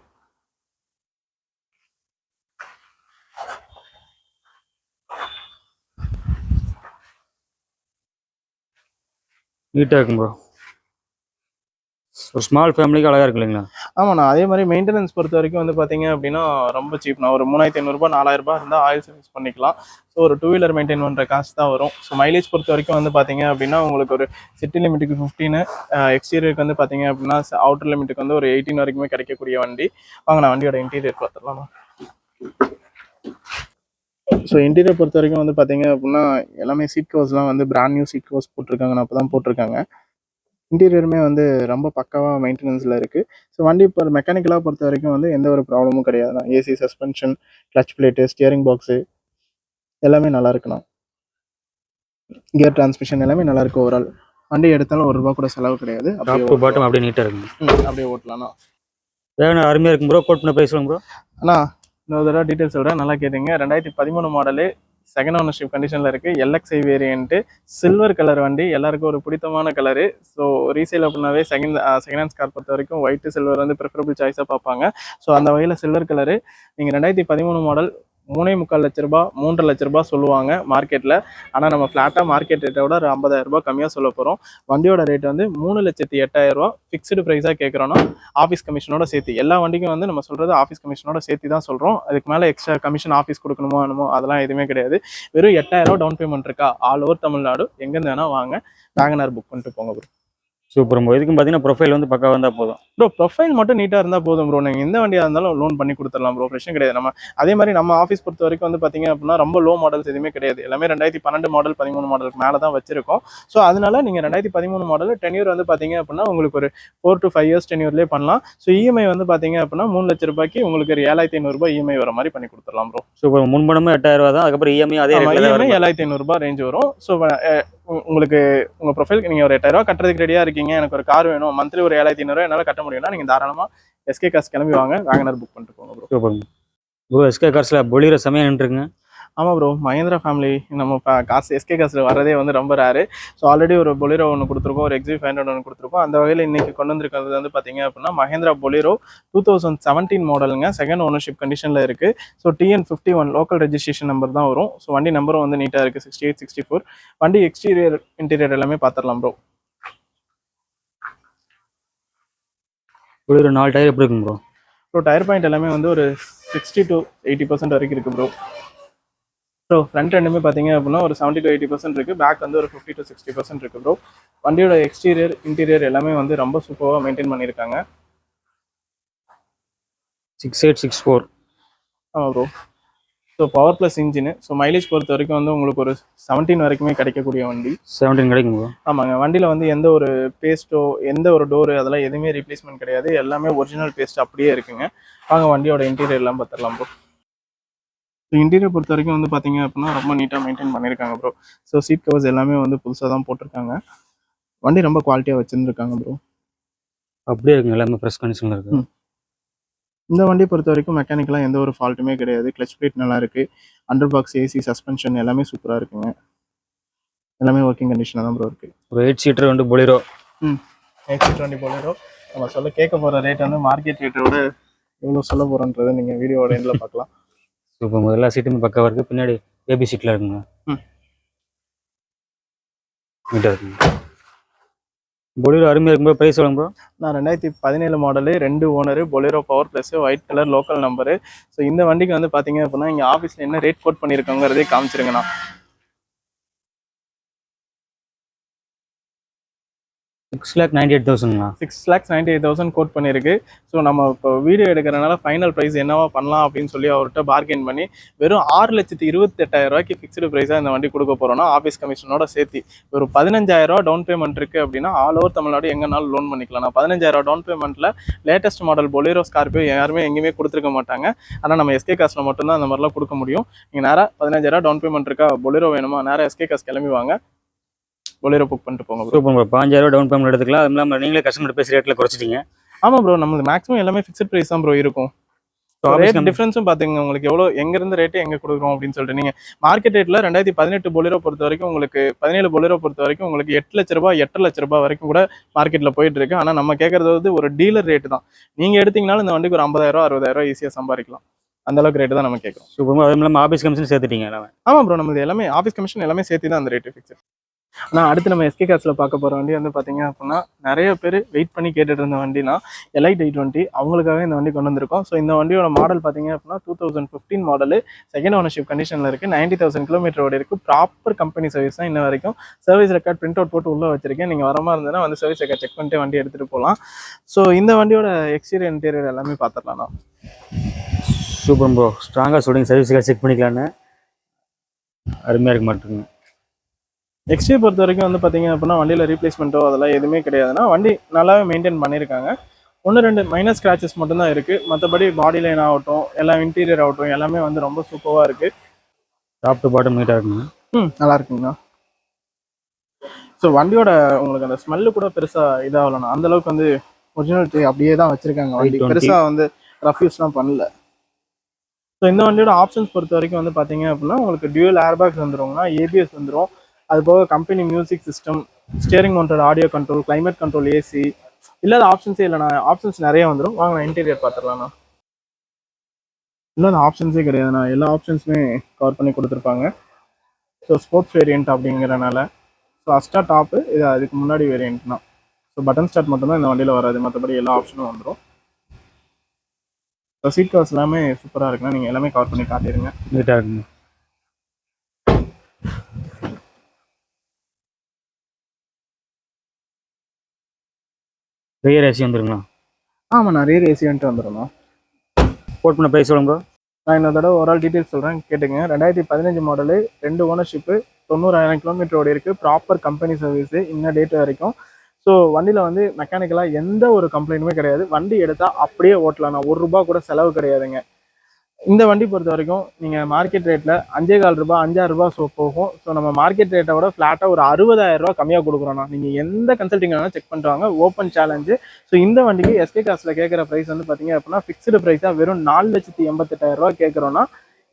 நீட்டாக இருக்கும் ப்ரோ ஒரு ஸ்மால் ஃபேமிலிக்கு அழகாக இருக்கு இல்லைங்களா? ஆமாண்ணா அதே மாதிரி மெயின்டெனன்ஸ் பொறுத்த வரைக்கும் வந்து பார்த்தீங்க அப்படின்னா ரொம்ப சீப்ண்ணா ஒரு மூணாயிரத்தி ஐநூறுரூபா நாலாயிரம் ரூபாய் இருந்தால் ஆயில் சர்வீஸ் பண்ணிக்கலாம். ஸோ ஒரு டூ வீலர் மெயின்டைன் பண்ணுற காசு தான் வரும். ஸோ மைலேஜ் பொறுத்த வரைக்கும் வந்து பார்த்தீங்க அப்படின்னா உங்களுக்கு ஒரு சிட்டி லிமிட்டுக்கு ஃபிஃப்டீனு எக்ஸ்டீரியருக்கு வந்து பார்த்தீங்க அப்படின்னா அவுட்டர் லிமிட்டுக்கு வந்து ஒரு எயிட்டீன் வரைக்குமே கிடைக்கக்கூடிய வண்டி. வாங்க நான் வண்டியோட இன்டீரியர் பார்த்துடலாமா ஸோ இன்டீரியர் பொறுத்த வரைக்கும் வந்து பார்த்தீங்க அப்படின்னா எல்லாமே சீட் கவர்ஸ்லாம் வந்து பிராண்ட் நியூ சீட் கவர்ஸ் போட்டிருக்காங்க நான் அப்போ தான் போட்டிருக்காங்க. இன்டீரியருமே வந்து ரொம்ப பக்காவாக மெயின்டெனன்ஸில் இருக்குது ஸோ வண்டி இப்போ மெக்கானிக்கலாக பொறுத்த வரைக்கும் வந்து எந்த ஒரு ப்ராப்ளமும் கிடையாது. AC suspension clutch plate steering box எல்லாமே நல்லா இருக்குண்ணா கியர் டிரான்ஸ்மிஷன் எல்லாமே நல்லா இருக்கு ஓவரால் வண்டி எடுத்தாலும் ஒரு ரூபா கூட செலவு கிடையாது. டாப் பாட்டம் அப்படியே நீட்டாக. ம், அப்படியே ஓட்டலாம்ண்ணா வேகனார் அருமையாக இருக்கும் ப்ரோ கோட் பண்ண சொல்லுங்க ப்ரோ அண்ணா இன்னொரு தடவை டீட்டெயில்ஸ் சொல்கிறேன் நல்லா கேட்டுங்க. ரெண்டாயிரத்தி பதிமூணு மாடலு செகண்ட் ஓனர்ஷிப் கண்டிஷனில் இருக்குது எல்எக்ஸ்ஐ வேரியன்ட்டு சில்வர் கலர் வண்டி எல்லாருக்கும் ஒரு பிடித்தமான கலரு ஸோ ரீசேல் அப்படின்னாவே செகண்ட் செகண்ட் ஹேண்ட்ஸ் கார் பொறுத்த வரைக்கும் ஒயிட் சில்வர் வந்து ப்ரிஃபரபிள் சாய்ஸாக பார்ப்பாங்க. ஸோ அந்த வகையில் சில்வர் கலரு நீங்கள் ரெண்டாயிரத்தி பதிமூணு மாடல் மூணே முக்கால் லட்ச ரூபா மூன்றரை லட்ச ரூபா சொல்லுவாங்க மார்க்கெட்டில் ஆனால் நம்ம ஃப்ளாட்டாக மார்க்கெட் ரேட்டை விட ஒரு ஐம்பதாயிரம் ரூபாய் கம்மியாக சொல்ல போகிறோம் வண்டியோட ரேட் வந்து மூணு லட்சத்தி எட்டாயிரம் ரூபா ஃபிக்ஸ்டு ப்ரைஸாக கேட்குறோன்னா ஆஃபீஸ் கமிஷனோட சேர்த்து. எல்லா வண்டிக்கும் வந்து நம்ம சொல்கிறது ஆஃபீஸ் கமிஷனோட சேர்த்து தான் சொல்கிறோம் அதுக்கு மேலே எக்ஸ்ட்ரா கமிஷன் ஆஃபீஸ் கொடுக்கணுமோ என்னமோ அதெல்லாம் எதுவுமே கிடையாது. வெறும் எட்டாயிரம் டவுன் பேமெண்ட் இருக்கா? All over Tamil Nadu. எங்கேருந்து வேணால் வாங்க. வேகனார் புக் பண்ணிட்டு போங்க சூப்பர் இதுக்கும் பார்த்தீங்கன்னா ப்ரொஃபைல் வந்து பக்கம் வந்தால் போதும். ப்ரோ ப்ரொஃபைல் மட்டும் நீட்டாக இருந்தால் போதும் ப்ரோ நீங்கள் எந்த வண்டியாக இருந்தாலும் லோன் பண்ணி கொடுத்துடலாம் ப்ரோ பிரச்சனை கிடையாது. நம்ம அதே மாதிரி நம்ம ஆஃபீஸ் பொறுத்த வரைக்கும் வந்து பார்த்தீங்க அப்படின்னா ரொம்ப லோ மாடல்ஸ் எதுவுமே கிடையாது. எல்லாமே ரெண்டாயிரத்தி பன்னெண்டு மாடல் பதிமூணு மாடலுக்கு மேலே தான் வச்சிருக்கோம். ஸோ அதனால நீங்கள் ரெண்டாயிரத்தி பதிமூணு மாடல் டென் இயர் வந்து பார்த்தீங்க அப்படின்னா உங்களுக்கு ஒரு four to five years ten இயர்லேயே பண்ணலாம். ஸோ இஎம்ஐ வந்து பார்த்தீங்க அப்படின்னா மூணு லட்ச ரூபாய்க்கு உங்களுக்கு ஒரு ஏழாயிரத்தி ஐநூறுபா இஎம்ஐ வர மாதிரி பண்ணி கொடுத்துடலாம் ப்ரோ சூப்பர் முன்பணமும் எட்டாயிரம் ரூபா தான். அதுக்கப்புறம் E இஎம்ஐ அதே இஎம்ஐ வரும். ஏழாயிரத்தி ஐநூறுபா ரேஞ்ச் வரும். ஸோ உங்களுக்கு உங்கள் ப்ரொஃபைலுக்கு நீங்கள் ஒரு எட்டாயிரம் கட்டுறதுக்கு ரெடியாக இருக்கீங்க. எனக்கு ஒரு கார் வேணும். மந்த்லி ஒரு ஏழாயிரத்தி ஐநூறுவா என்னால் கட்ட முடியும்னா நீங்கள் தாராளமாக எஸ்கே காசு கிளம்பி வாங்க. வேகனர் புக் பண்ணிட்டு போங்க ப்ரோ எஸ்கே கார்ஸில் பொலிரோ செமையாக நின்றுருங்க ஆமாம் ப்ரோ மகேந்திரா ஃபேமிலி நம்ம காசு எஸ்கே காசில் வரதே வந்து ரொம்ப ரேரு ஸோ ஆல்ரெடி ஒரு பொலிரோ ஒன்று கொடுத்துருக்கோம் ஒரு எக்ஸி ஃபைவ் ஒன்று கொடுத்துருக்கோம். அந்த வகையில் இன்னைக்கு கொண்டு வந்திருக்கிறது வந்து பார்த்தீங்க அப்படின்னா Mahindra Bolero two thousand seventeen மாடலுங்க செகண்ட் ஓனர்ஷிப் கண்டிஷனில் இருக்குது so TN fifty one local registration number தான் வரும். ஸோ வண்டி நம்பரும் வந்து நீட்டாக இருக்குது சிக்ஸ்டி எயிட் சிக்ஸ்டி ஃபோர் வண்டி எக்ஸ்டீரியர் இன்டீரியர் எல்லாமே பார்த்துடலாம் ப்ரோ பொலிரோ நாலு டயர் எப்படி இருக்குங்க ப்ரோ ப்ரோ டயர் பாயிண்ட் எல்லாமே வந்து ஒரு சிக்ஸ்டி டு எயிட்டி பர்சன்ட் வரைக்கும் இருக்குது ப்ரோ ப்ரோ ஃப்ரண்ட் ரெண்டுமே பார்த்தீங்க அப்படின்னா ஒரு செவன்ட்டி டு எயிட்டி பர்சன்ட் இருக்குது பேக் வந்து ஒரு ஃபிஃப்டி டு சிக்ஸ்டி பர்சன்ட் இருக்குது ப்ரோ வண்டியோட எக்ஸ்டீரியர் இன்டீரியர் எல்லாமே வந்து ரொம்ப சூப்பராக மெயின்டைன் பண்ணியிருக்காங்க. சிக்ஸ் எயிட் சிக்ஸ் ஃபோர் ஆமாம் bro so power plus engine so mileage பொறுத்த வரைக்கும் வந்து உங்களுக்கு ஒரு செவன்டீன் வரைக்குமே கிடைக்கக்கூடிய வண்டி. செவன்டீன் கிடைக்கும் ப்ரோ ஆமாங்க. வண்டியில் வந்து எந்த ஒரு பேஸ்ட்டோ எந்த ஒரு டோரு அதெல்லாம் எதுவுமே ரீப்ளேஸ்மெண்ட் கிடையாது. எல்லாமே ஒரிஜினல் பேஸ்ட் அப்படியே இருக்குங்க. வாங்க வண்டியோட இன்டீரியர் எல்லாம் பார்த்துடலாம் ப்ரோ இன்டீரியர் பொறுத்த வரைக்கும் வந்து பார்த்தீங்க அப்படின்னா ரொம்ப நீட்டாக மெயின்டைன் பண்ணியிருக்காங்க ப்ரோ ஸோ சீட் கவர்ஸ் எல்லாமே வந்து புதுசாக தான் போட்டிருக்காங்க. வண்டி ரொம்ப குவாலிட்டியாக வச்சுருந்துருக்காங்க ப்ரோ அப்படியே இருக்குங்க. எல்லாமே ஃப்ரெஷ் கண்டிஷனில் இருக்கு. ம். இந்த வண்டியை பொறுத்த வரைக்கும் மெக்கானிக்கலாக எந்த ஒரு ஃபால்ட்டுமே கிடையாது. கிளச் பிளேட் நல்லா இருக்கு அண்டர் பாக்ஸ் ஏசி சஸ்பென்ஷன் எல்லாமே சூப்பராக இருக்குங்க. எல்லாமே ஒர்க்கிங் கண்டிஷனாக தான் ப்ரோ இருக்குது ஒரு எயிட் சீட்டர் வந்து பொலிரோ எக்ஸி டுவெண்ட்டி போலேரோ நம்ம சொல்ல கேட்க போகிற ரேட் வந்து மார்க்கெட் ரேட்டோட எவ்வளோ சொல்ல போகிறோன்றதை நீங்கள் வீடியோட எண்டில் பார்க்கலாம். சூப்பர் எல்லா சீட்டுமே பக்காவாக இருக்குது பின்னாடி ஏபி சீட்டில் இருக்குங்க. ம். நீட்டாக இருக்குங்க. பொலிரோ அருமையாக இருக்கும்போது ப்ரைஸ் சொல்லுங்க ப்ரோ நான் ரெண்டாயிரத்தி பதினேழு மாடலு ரெண்டு owner Bolero power plus white colour local number so இந்த வண்டிக்கு வந்து பார்த்தீங்க அப்படின்னா இங்கே ஆஃபீஸில் என்ன ரேட் கோட் பண்ணியிருக்கோங்கிறதே காமிச்சிருங்கண்ணா six lakh ninety eight தௌசண்ட்ங்களா six lakhs ninety eight thousand quote பண்ணியிருக்கு. ஸோ நம்ம இப்போ வீடியோ எடுக்கிறனால ஃபைனல் ப்ரைஸ் என்னவா பண்ணலாம் அப்படின்னு சொல்லி அவர்கிட்ட பார்கெயின் பண்ணி வெறும் ஆறு லட்சத்தி இருபத்தெட்டாயிரம் ரூபாய்க்கு ஃபிக்ஸ்டு ப்ரைஸாக இந்த வண்டி கொடுக்க போகிறோம்னா ஆஃபீஸ் கமிஷனோட சேர்த்து ஒரு பதினஞ்சாயிரரூவா டவுன் பேமெண்ட் இருக்குது அப்படின்னா ஆல் ஓவர் தமிழ்நாடு எங்கேனாலும் லோன் பண்ணிக்கலாம். நான் பதினஞ்சாயிரம் டவுன் பேமெண்ட்டில் லேட்டஸ்ட் மாடல் பொலேரோ ஸ்கார்பியோ யாருமே எங்கேயுமே கொடுத்துருக்க மாட்டாங்க. ஆனால் நம்ம எஸ்கே காசில் மட்டும்தான் அந்த மாதிரிலாம் கொடுக்க முடியும். நீங்கள் நேராக பதினஞ்சாயிரம் டவுன் பேமெண்ட் இருக்கா? பொலேரோ வேணுமா? நேராக எஸ்கே காசு கிளம்பி வாங்க. பொலேரோ புக் பண்ணிட்டு போங்க. சூப்பர் ப்ரோ பாஞ்சாயிரம் டவுன் பேமெண்ட் எடுத்துக்கலாம். அது இல்லாமல் நீங்களே கஸ்டமர் பேசி ரேட்டில் குறைச்சிட்டீங்க. ஆமாம் ப்ரோ நம்மளுக்கு மேக்ஸிமம் எல்லாமே ஃபிக்ஸ்ட் ப்ரைஸ் தான் ப்ரோ இருக்கும். ரேட் டிஃப்ரென்ஸும் பார்த்துங்க உங்களுக்கு எவ்வளோ எங்கேருந்து ரேட்டு எங்கே கொடுக்குறோம் அப்படின்னு சொல்லிட்டு. நீங்கள் மார்க்கெட் ரேட்டில் ரெண்டாயிரத்தி பதினெட்டு பொலிரோ பொறுத்த வரைக்கும் உங்களுக்கு பதினேழு பொலிரோ பொறுத்த வரைக்கும் உங்களுக்கு எட்டு லட்ச ரூபாய் எட்டு லட்ச ரூபாய் வரைக்கும் கூட மார்க்கெட்டில் போயிட்டு இருக்கு. ஆனால் நம்ம கேட்கறது வந்து ஒரு டீலர் ரேட்டு தான். நீங்கள் எடுத்தீங்கனாலும் இந்த வண்டிக்கு ஒரு ஐம்பதாயிரம் அறுபதாயிரம் ஈஸியாக சம்பாதிக்கலாம். அந்த அளவுக்கு ரேட்டு தான் நம்ம கேட்குறோம் சூப்பர் ப்ரோ அதுவும் இல்லாமல் ஆஃபீஸ் கமிஷன் சேர்த்துட்டீங்க ஆமாம் ப்ரோ நம்மளது எல்லாமே ஆஃபீஸ் கமிஷன் எல்லாமே சேர்த்து தான் அந்த ரேட்டு ஃபிக்ஸ் ஆனால் அடுத்து நம்ம எஸ்கே காசில் பார்க்க போகிற வண்டி வந்து பார்த்தீங்க அப்படின்னா நிறைய பேர் வெயிட் பண்ணி கேட்டுட்டு இருந்த வண்டினா எலைட் ஐ டுவெண்ட்டி அவங்களுக்காக இந்த வண்டி கொண்டு வந்திருக்கோம். ஸோ இந்த வண்டியோட மாடல் பார்த்தீங்க அப்படின்னா two thousand fifteen model second ownership கண்டிஷனில் இருக்குது நைன்ட்டி தௌசண்ட் கிலோமீட்டர் ஓடி இருக்குது ப்ராப்பர் கம்பெனி சர்வீஸ் தான் இன்ன வரைக்கும். சர்வீஸ் ரெக்கார்ட் பிரிண்ட் அவுட் போட்டு உள்ளே வச்சிருக்கேன். நீங்கள் வரமா மாதிரி இருந்ததுன்னா வந்து சர்வீஸ் ரெக்கார்ட் செக் பண்ணிட்டு வண்டி எடுத்துகிட்டு போகலாம் ஸோ இந்த வண்டியோட எக்ஸ்டீரியர் இன்டீரியர் எல்லாமே பார்த்துடலாம் சூப்பர் ப்ரோ ஸ்ட்ராங்காக சொல்லுங்க சர்வீஸுக்காக செக் பண்ணிக்கலான்னு. அருமையாக இருக்க மாட்டேங்க. எக்ஸ்டே பொறுத்த வரைக்கும் வந்து பார்த்தீங்க அப்படின்னா வண்டியில் ரீப்ளேஸ்மெண்ட்டோ அதெல்லாம் எதுவுமே கிடையாதுன்னா வண்டி நல்லாவே மெயின்டைன் பண்ணியிருக்காங்க. ஒன்று ரெண்டு மைனஸ் ஸ்க்ராச்சஸ் மட்டும்தான் இருக்குது மற்றபடி பாடி லைன் ஆகட்டும் எல்லாம் இன்டீரியர் ஆகட்டும் எல்லாமே வந்து ரொம்ப சூப்பராக இருக்குது டாப் டு பாட்டம் நீட்டாக இருக்குங்க. ம் நல்லா இருக்குங்கண்ணா. ஸோ வண்டியோட உங்களுக்கு அந்த ஸ்மெல்லு கூட பெருசாக இதாகலண்ணா. அந்த அளவுக்கு வந்து ஒரிஜினாலிட்டி அப்படியே தான் வச்சுருக்காங்க வண்டி. 820. பெருசாக வந்து ரஃப் யூஸ்லாம் பண்ணல. ஸோ இந்த வண்டியோட ஆப்ஷன்ஸ் பொறுத்த வரைக்கும் வந்து பார்த்தீங்க அப்படின்னா உங்களுக்கு டியூல் ஏர்பேக்ஸ் வந்துருங்கண்ணா ஏபிஎஸ் வந்துடும் அது போக company music system steering mounted audio control climate control AC இல்லாத ஆப்ஷன்ஸே இல்லைண்ணா ஆப்ஷன்ஸ் நிறைய வந்துடும் வாங்க நான் இன்டீரியர் பார்த்துடலாண்ணா இல்லாத ஆப்ஷன்ஸே கிடையாதுண்ணா. எல்லா ஆப்ஷன்ஸுமே கவர் பண்ணி கொடுத்துருப்பாங்க. ஸோ ஸ்போர்ட்ஸ் வேரியன்ட் அப்படிங்கிறனால. ஸோ அஸ்டா டாப்பு இது அதுக்கு முன்னாடி வேரியண்ட்னா ஸோ பட்டன் ஸ்டார்ட் மட்டும்தான் இந்த வண்டியில் வராது. மற்றபடி எல்லா ஆப்ஷனும் வந்துடும் ஸோ சீட் கவர்ஸ் எல்லாமே சூப்பராக இருக்குண்ணா. நீங்கள் எல்லாமே கவர் பண்ணி காட்டிடுங்க நீட்டாக இருக்குங்க ரியர் ஏசி வந்துருங்களா? ஆமாண்ணா ரேர் ஏசி வந்துட்டு வந்துடணும் கோட் பண்ண ப்ரைஸ் சொல்லுங்க. நான் இன்னொரு தடவை ஒரு ஆள் டீட்டெயில்ஸ் சொல்கிறேன் கேட்டுங்க ரெண்டாயிரத்தி பதினஞ்சு மாடலு ரெண்டு ஓனர்ஷிப்பு தொண்ணூறாயிரம் கிலோமீட்டர் ஓடி இருக்குது ப்ராப்பர் கம்பெனி சர்வீஸு இன்ன டேட் வரைக்கும். ஸோ வண்டியில் வந்து மெக்கானிக்கலாக எந்த ஒரு கம்ப்ளைண்ட்டுமே கிடையாது. வண்டி எடுத்தால் அப்படியே ஓட்டலாம் நான் ஒரு ரூபா கூட செலவு கிடையாதுங்க. இந்த வண்டி பொறுத்த வரைக்கும் நீங்கள் மார்க்கெட் ரேட்டில் அஞ்சே கால் ரூபாய் அஞ்சாறு ரூபாய் ஸோ போகும். ஸோ நம்ம மார்க்கெட் ரேட்டை விட ஃப்ளாட்டாக ஒரு அறுபதாயிரம் ரூபா கம்மியாக கொடுக்குறோம்னா நீங்கள் எந்த கன்சல்டிங் வேணாலும் செக் பண்ணுறாங்க ஓப்பன் சேலஞ்சு ஸோ இந்த வண்டிக்கு எஸ்கே காசில் கேட்குற ப்ரைஸ் வந்து பார்த்தீங்க அப்படின்னா ஃபிக்ஸ்டு ப்ரைஸாக வெறும் நாலு லட்சத்தி எண்பத்தெட்டாயிரம் ரூபா கேட்குறோன்னா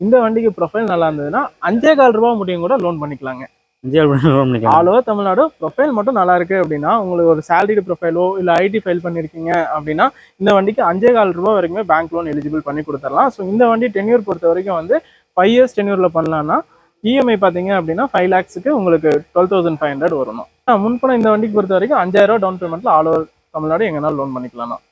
இந்த வண்டிக்கு ப்ரொஃபைல் நல்லா இருந்ததுன்னா அஞ்சே கால் ரூபா முடியும் கூட லோன் பண்ணிக்கலாங்க. ஆல் ஓவர் தமிழ்நாடு ப்ரொஃபைல் மட்டும் நல்லா இருக்கு அப்படின்னா உங்களுக்கு ஒரு சேலரிடு ப்ரொஃபைலோ இல்லை ஐடி ஃபைல் பண்ணியிருக்கீங்க அப்படின்னா இந்த வண்டிக்கு அஞ்சே கால் ரூபா வரைக்குமே பேங்க் லோன் எலிஜிபிள் பண்ணி கொடுத்துடலாம். ஸோ இந்த வண்டி டென்யூர் பொறுத்த வரைக்கும் வந்து ஃபைவ் இயர்ஸ் டென்யூரில் பண்ணலாம்னா இஎம்ஐ பார்த்தீங்க அப்படின்னா ஃபைவ் லேக்ஸுக்கு உங்களுக்கு டுவெல் தௌசண்ட் ஃபைவ் ஹண்ட்ரட் வரணும் ஆ, முன்பணம் இந்த வண்டிக்கு பொறுத்த வரைக்கும் அஞ்சாயிரம் ரூபா டவுன் பேமெண்ட்டில் ஆல் ஓவர் தமிழ்நாடு எங்கனாலும் லோன் பண்ணிக்கலாம்.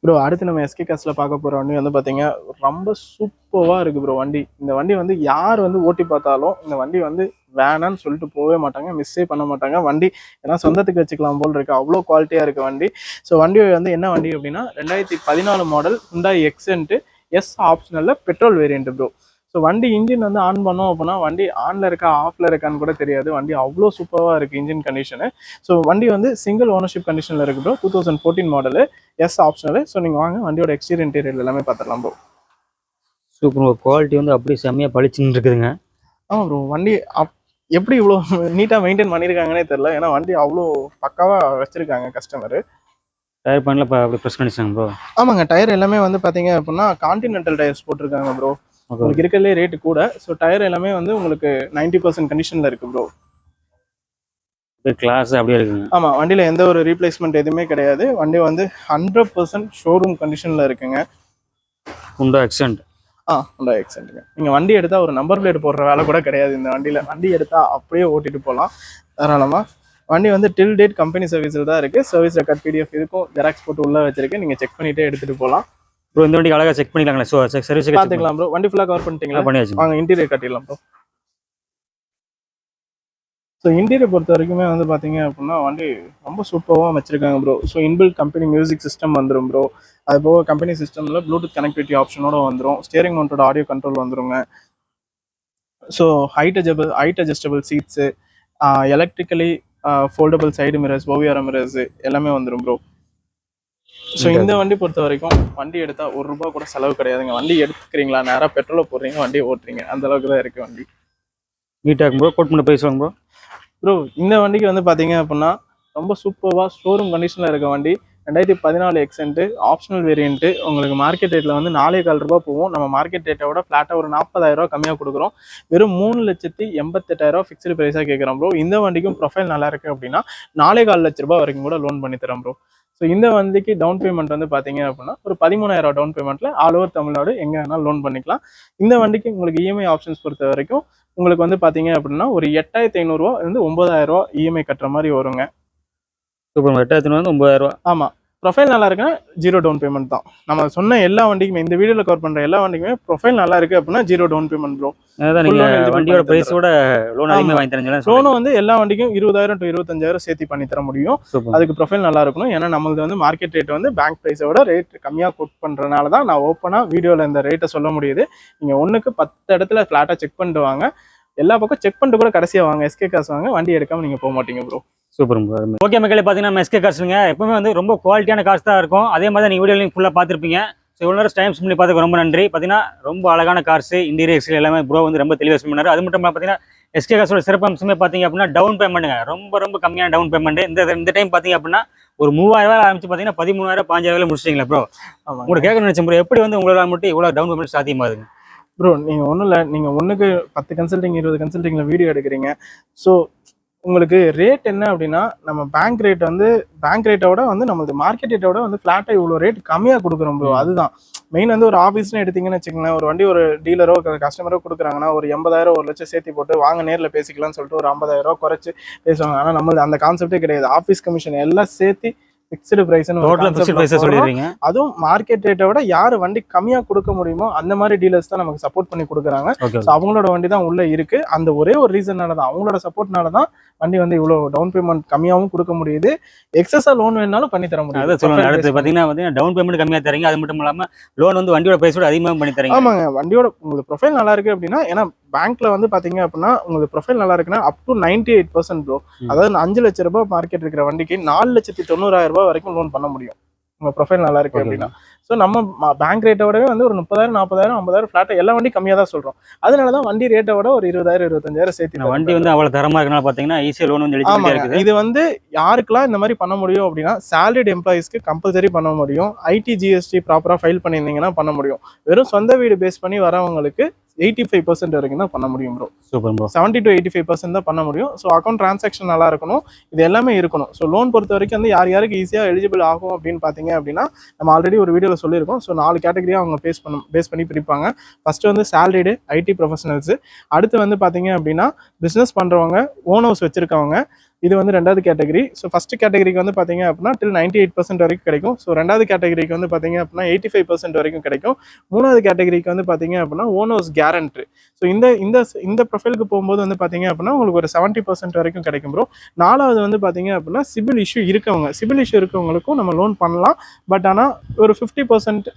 ப்ரோ அடுத்து நம்ம எஸ்கே காசில் பார்க்க போகிற வண்டி வந்து பார்த்தீங்க ரொம்ப சூப்பராக இருக்குது ப்ரோ வண்டி. இந்த வண்டி வந்து யார் வந்து ஓட்டி பார்த்தாலும் இந்த வண்டி வந்து வேணான்னு சொல்லிட்டு போகவே மாட்டாங்க மிஸ்ஸே பண்ண மாட்டாங்க. வண்டி ஏன்னா சொந்தத்துக்கு வச்சுக்கலாம் போல் இருக்கு. அவ்வளோ குவாலிட்டியாக இருக்குது வண்டி. ஸோ வண்டி வந்து என்ன வண்டி அப்படின்னா ரெண்டாயிரத்தி பதினாலு மாடல் ஹுண்டாய் எக்ஸென்ட்டு எஸ் ஆப்ஷனலில் பெட்ரோல் வேரியன்ட் ப்ரோ ஸோ வண்டி இன்ஜின் வந்து ஆன் பண்ணோம் அப்படின்னா வண்டி ஆனில் இருக்கா ஆஃப்ல இருக்கான்னு கூட தெரியாது. வண்டி அவ்வளோ சூப்பராக இருக்குது இன்ஜின் கண்டிஷனு ஸோ வண்டி வந்து சிங்கிள் ஓனர்ஷிப் கண்டிஷனில் இருக்கு bro two thousand fourteen model S optional so நீங்கள் வாங்க வண்டியோட எக்ஸ்டீரியர் இன்டீரியர் எல்லாமே பார்த்துடலாம் ப்ரோ சூப்பர் குவாலிட்டி வந்து அப்படியே செம்மையாக பளிச்சுன்னு இருக்குதுங்க. ஆமாம் ப்ரோ வண்டி அப் எப்படி இவ்வளோ நீட்டாக மெயின்டைன் பண்ணியிருக்காங்கன்னே தெரில ஏன்னா வண்டி அவ்வளோ பக்காவாக வச்சுருக்காங்க கஸ்டமர் டயர் பண்ணல இப்போ அப்படி ப்ரெஸ் பண்ணிச்சாங்க ப்ரோ ஆமாங்க. டயர் எல்லாமே வந்து பார்த்தீங்க அப்படின்னா கான்டினென்டல் டயர்ஸ் போட்டிருக்காங்க ப்ரோ உங்களுக்கு இருக்கிறதுலே ரேட்டு கூட. ஸோ டயர் எல்லாமே வந்து உங்களுக்கு நைன்டி பர்சன்ட் கண்டிஷனில் இருக்குது ப்ரோ கிளாஸ் அப்படியே இருக்குங்க ஆமாம் வண்டியில் எந்த ஒரு ரீப்ளேஸ்மெண்ட் எதுவுமே கிடையாது. வண்டி வந்து ஹண்ட்ரட் பர்சன்ட் ஷோரூம் கண்டிஷனில் இருக்குங்க. ஹுண்டா எக்ஸென்ட் ஆ ஹுண்டா எக்ஸென்ட்டுங்க நீங்கள் வண்டி எடுத்தால் ஒரு நம்பர் பிளேட் போடுற வேலை கூட கிடையாது இந்த வண்டியில். வண்டி எடுத்தால் அப்படியே ஓட்டிட்டு போகலாம் தாராளமாக வண்டி வந்து டில் டேட் கம்பெனி சர்வீஸில் தான் இருக்குது சர்வீஸ் ரெக்கார்ட் பிடிஎஃப் இருக்கும். ஜெராக்ஸ் போட்டு உள்ளே வச்சிருக்கேன் நீங்கள் செக் பண்ணிட்டே எடுத்துகிட்டு போகலாம் ப்ரோ இந்த வண்டிக்கு அழகாக செக் பண்ணிக்கலாங்களா. சர்வீஸ் பார்த்துக்கலாம் ப்ரோ வண்டி ஃபுல்லாக கவர் பண்ணிட்டீங்களா? பண்ணியாச்சு. வாங்க இன்டீரியர் கட்டிடலாம் ப்ரோ ஸோ இன்டீரியர் பொறுத்த வரைக்குமே வந்து பார்த்தீங்க அப்படின்னா வண்டி ரொம்ப சூப்பராக வச்சிருக்காங்க bro so inbuilt company music system வந்துடும் ப்ரோ அது போக கம்பெனி சிஸ்டமில் ப்ளூடூத் கனெக்டிவிட்டி ஆப்ஷனோட வந்துடும் ஸ்டியரிங் மவுண்டோட ஆடியோ கண்ட்ரோல் வந்துருங்க. So height adjustable height adjustable seats electrically foldable side mirrors ஓவியார mirrors எல்லாமே வந்துடும் ப்ரோ ஸோ இந்த வண்டி பொறுத்த வரைக்கும் வண்டி எடுத்தா ஒரு ரூபா கூட செலவு கிடையாதுங்க. வண்டி எடுத்துக்கிறீங்களா? நேராக பெட்ரோலை போடுறீங்க வண்டியை ஓட்டுறீங்க. அந்த அளவுக்கு தான் இருக்கு வண்டி. நீட்டாக ப்ரோ கோட் பண்ண ப்ரைஸ் வாங்க ப்ரோ ப்ரோ இந்த வண்டிக்கு வந்து பார்த்தீங்க அப்படின்னா ரொம்ப சூப்பராக ஷோரூம் கண்டிஷனில் இருக்க வண்டி ரெண்டாயிரத்தி பதினாலு எக்ஸென்ட்டு ஆப்ஷனல் வேரியன்ட்டு உங்களுக்கு மார்க்கெட் ரேட்டில் வந்து நாலே கால் ரூபா போகும். நம்ம மார்க்கெட் ரேட்டை விட ஃப்ளாட்டாக ஒரு நாற்பதாயிரரூவா கம்மியாக கொடுக்குறோம். வெறும் மூணு லட்சத்தி எண்பத்தெட்டாயிரரூவா ஃபிக்ஸ்டு ப்ரைஸாக கேட்குறோம் ப்ரோ இந்த வண்டிக்கும் ப்ரொஃபைல் நல்லா இருக்குது அப்படின்னா நாலே கால் லட்ச ரூபாய் வரைக்கும் கூட லோன் பண்ணி தரோம் ப்ரோ ஸோ இந்த வண்டிக்கு டவுன் பேமெண்ட் வந்து பார்த்தீங்க அப்படின்னா ஒரு பதிமூணாயிரம் டவுன் பேமெண்ட்டில் ஆல் ஓவர் தமிழ்நாடு எங்கே வேணாலும் லோன் பண்ணிக்கலாம். இந்த வண்டிக்கு உங்களுக்கு இஎம்ஐ ஆப்ஷன்ஸ் பொறுத்த வரைக்கும் உங்களுக்கு வந்து பார்த்தீங்க அப்படின்னா ஒரு எட்டாயிரத்தி ஐநூறுரூவா இருந்து ஒன்பதாயிரம் ரூபா இஎம்ஐ கட்டுற மாதிரி வருங்க. சூப்பர் எட்டாயிரத்தி வந்து ஒம்பதாயிரம் ரூபா ஆமாம் ப்ரொஃபைல் நல்லா இருக்குன்னா ஜீரோ டவுன் பேமெண்ட் தான். நம்ம சொன்ன எல்லா வண்டிக்குமே இந்த வீடியோவில் கவர் பண்ணுற எல்லா வண்டிக்குமே ப்ரொஃபைல் நல்லா இருக்கு அப்படின்னா ஜீரோ டவுன் பேமெண்ட் ப்ரோ வண்டியோட ப்ரைஸோட லோன் அதிகமாக ஆமா. வாங்கி தரேன் லோனும் வந்து எல்லா வண்டிக்கும் இருபதாயிரம் டு இருபத்தஞ்சாயிரம் சேர்த்து பண்ணி தர முடியும். அதுக்கு ப்ரொஃபைல் நல்லா இருக்கணும். ஏன்னா நம்மளது வந்து மார்க்கெட் ரேட் வந்து பேங்க் ப்ரைஸை விட ரேட் கம்மியாக கோட் பண்ணுறனால தான் நான் ஓப்பனாக வீடியோவில் இந்த ரேட்டை சொல்ல முடியுது. நீங்கள் ஒன்றுக்கு பத்து இடத்துல ஃப்ளாட்டாக செக் பண்ணிட்டு வாங்க. எல்லா பக்கம் செக் பண்ணிட்டு கூட கடைசியாக வாங்க. எஸ்கே காசு வாங்க. வண்டி எடுக்காமல் நீங்கள் போக மாட்டீங்க ப்ரோ சூப்பர் ஓகே மக்களே பார்த்தீங்கன்னா நம்ம எஸ்கே கார்ஸுங்க எப்பவுமே வந்து ரொம்ப குவாலிட்டியான கார்ஸ் தான் இருக்கும். அதே மாதிரி நீங்கள் வீடியோ லிங்க் ஃபுல்லாக பார்த்துருப்பீங்க ஸோ இவ்வளோ நேரம் டைம் பண்ணி பார்த்துக்கு ரொம்ப நன்றி. பார்த்தீங்கன்னா ரொம்ப அழகான கார்ஸ் இன்டீரியர் எல்லாமே ப்ரோ வந்து ரொம்ப தெளிவாக பண்ணாரு. அது மட்டும் இல்லாமல் பார்த்தீங்கன்னா எஸ்கே காசோட சிறப்பு அம்சமே பார்த்தீங்க அப்படின்னா டவுன் பேமெண்ட்டுங்க ரொம்ப ரொம்ப கம்மியான டவுன் பேமெண்ட் இந்த இந்த டைம் பார்த்தீங்க அப்படின்னா ஒரு மூவாயிரம் ரூபாய் ஆரம்பிச்சு பார்த்தீங்கன்னா பதிமூணாயிரம் பாஞ்சாயிரம் முடிச்சிட்டீங்களா ப்ரோ உங்களுக்கு கேட்க நினைச்சேன் ப்ரோ எப்படி வந்து உங்களால் மட்டும் இவ்வளோ டவுன் பேமெண்ட் சாத்தியமாகுதுங்க? ப்ரோ நீங்கள் ஒன்றும் இல்லை. நீங்கள் ஒன்றுக்கு பத்து கன்சல்டிங் இருபது கன்சல்டிங்கில் வீடியோ எடுக்கிறீங்க. ஸோ உங்களுக்கு ரேட் என்ன அப்படின்னா நம்ம பேங்க் ரேட் வந்து பேங்க் ரேட்டை விட வந்து நம்மளுக்கு மார்க்கெட் ரேட்டை விட வந்து ஃப்ளாட்டாக இவ்வளோ ரேட் கம்மியாக கொடுக்குறோம் ப்ரோ. அதுதான். மெயின் வந்து ஒரு ஆஃபீஸ்னு எடுத்தீங்கன்னு வச்சுக்கோங்களேன் ஒரு வண்டி ஒரு டீலரோ கஸ்டமரோ கொடுக்குறாங்கன்னா ஒரு எண்பதாயிரம் ஒரு லட்சம் சேர்த்து போட்டு வாங்க நேரில் பேசிக்கலாம்னு சொல்லிட்டு ஒரு ஐம்பதாயிரம் ரூபா குறைச்சி பேசுவாங்க. ஆனால் நம்மளுக்கு அந்த கான்செப்டே கிடையாது. ஆஃபீஸ் கமிஷன் எல்லாம் சேர்த்து ஃபிக்ஸ்டு பிரைஸ்னு டோட்டலாக ஃபிக்ஸ்ட் சொல்லிடுறீங்க. அதுவும் மார்க்கெட் ரேட்டை விட யார் வண்டி கம்மியா கொடுக்க முடியுமோ அந்த மாதிரி டீலர்ஸ் தான் நமக்கு சப்போர்ட் பண்ணி கொடுக்குறாங்க. அவங்களோட வண்டி தான் உள்ள இருக்கு. அந்த ஒரே ஒரு ரீசன்னால தான் அவங்களோட சப்போர்ட்னால தான் வண்டி வந்து இவ்வளோ டவுன் பேமெண்ட் கம்மியாகவும் கொடுக்க முடியுது. எக்ஸஸா லோன் வேணாலும் பண்ணி தர முடியும் சொல்லுங்க அடுத்து பார்த்தீங்கன்னா பார்த்தீங்கன்னா டவுன் பேமெண்ட் கம்மியாக தரீங்க அது மட்டும் இல்லாமல் லோன் வந்து வண்டியோட ப்ரைஸோட அதிகமாக பண்ணி தரீங்க ஆமாங்க. வண்டியோட உங்களுக்கு ப்ரொஃபைல் நல்லா இருக்கு அப்படின்னா ஏன்னா பேங்க்ல வந்து பாத்தீங்க அப்படின்னா உங்களுக்கு ப்ரொஃபைல் நல்லா இருக்குன்னா up to ninety eight percent bro. அதாவது அஞ்சு லட்ச ரூபாய் மார்க்கெட் இருக்கிற வண்டிக்கு நாலு லட்சத்தி தொண்ணூறாயிரம் ரூபாய் வரைக்கும் லோன் பண்ண முடியும். உங்க ப்ரொஃபைல் நல்லா இருக்கு. அப்படின்னா. ஸோ நம்ம பேங்க் ரேட்டை விடவே வந்து ஒரு முப்பதாயிரம் நாற்பதாயிரம் ஐம்பதாயிரம் ஃபிளாட் எல்லா வண்டி கம்மியாக தான் சொல்றோம். அதனால தான் வண்டி ரேட்டை விட ஒரு இருபதாயிரம் இருபத்தஞ்சாயிரம் சேர்த்து வண்டி வந்து அவ்வளோ தரமாக இருக்கனால பார்த்தீங்கன்னா ஈஸியாக லோன் வந்து இருக்குது. இது வந்து யாருக்கெல்லாம் இந்த மாதிரி பண்ண முடியும் அப்படின்னா சேலரிட் எம்ப்ளாயிஸ்க்கு கம்பல்சரி பண்ண முடியும். ஐடி ஜிஎஸ்டி ப்ராப்பரா ஃபைல் பண்ணியிருந்தீங்கன்னா பண்ண முடியும். வெறும் சொந்த வீடு பேஸ் பண்ணி வரவங்களுக்கு எயிட்டி ஃபைவ் பர்சன்ட் வரைக்கும் தான் பண்ண முடியும் bro super bro seventy to eighty five percent தான் பண்ண முடியும். ஸோ அக்கௌண்ட் ட்ரான்சாக்ஷன் நல்லா இருக்கணும். இது எல்லாமே இருக்கணும். ஸோ லோன் பொறுத்த வரைக்கும் வந்து யார் யாருக்கு ஈஸியாக எலிஜிபிள் ஆகும் அப்படின்னு பார்த்தீங்க அப்படின்னா நம்ம ஆல்ரெடி ஒரு வீடியோவில் சொல்லியிருக்கோம். ஸோ நாலு கேட்டகரியாக அவங்க பேஸ் பண்ண பேஸ் பண்ணி பிரிப்பாங்க. ஃபர்ஸ்ட் வந்து சேலரிடு ஐடி ப்ரொஃபஷனல்ஸ் அடுத்து வந்து பார்த்தீங்க அப்படின்னா பிஸ்னஸ் பண்ணுறவங்க ஓன் ஹவுஸ் வச்சிருக்கவங்க. இது வந்து ரெண்டாவது கேட்டகரி. ஸோ ஃபஸ்ட்டு கேட்டகரிக்கு வந்து பார்த்தீங்க அப்படின்னா டில் நைன்டி எயிட் பர்சன்ட் வரைக்கும் கிடைக்கும். ஸோ ரெண்டாவது கேட்டகரிக்கு வந்து பார்த்தீங்க அப்படின்னா எயிட்டி ஃபைவ் பர்சன்ட் வரைக்கும் கிடைக்கும். மூணாவது கேட்டகரிக்கு வந்து பார்த்தீங்க அப்படின்னா ஓனர்ஸ் கேரண்ட்ரு ஸோ இந்த இந்த இந்த ப்ரொஃபைலுக்கு போகும்போது வந்து பார்த்தீங்க அப்படின்னா உங்களுக்கு ஒரு செவன்ட்டி பர்சன்ட் வரைக்கும் கிடைக்கும் ப்ரோ நாலாவது வந்து பார்த்தீங்க அப்படின்னா சிபில் இஷ்யூ இருக்கவங்க சிபில் இஷ்யூ இருக்கவங்களுக்கும் நம்ம லோன் பண்ணலாம். பட் ஆனால் ஒரு fifty percent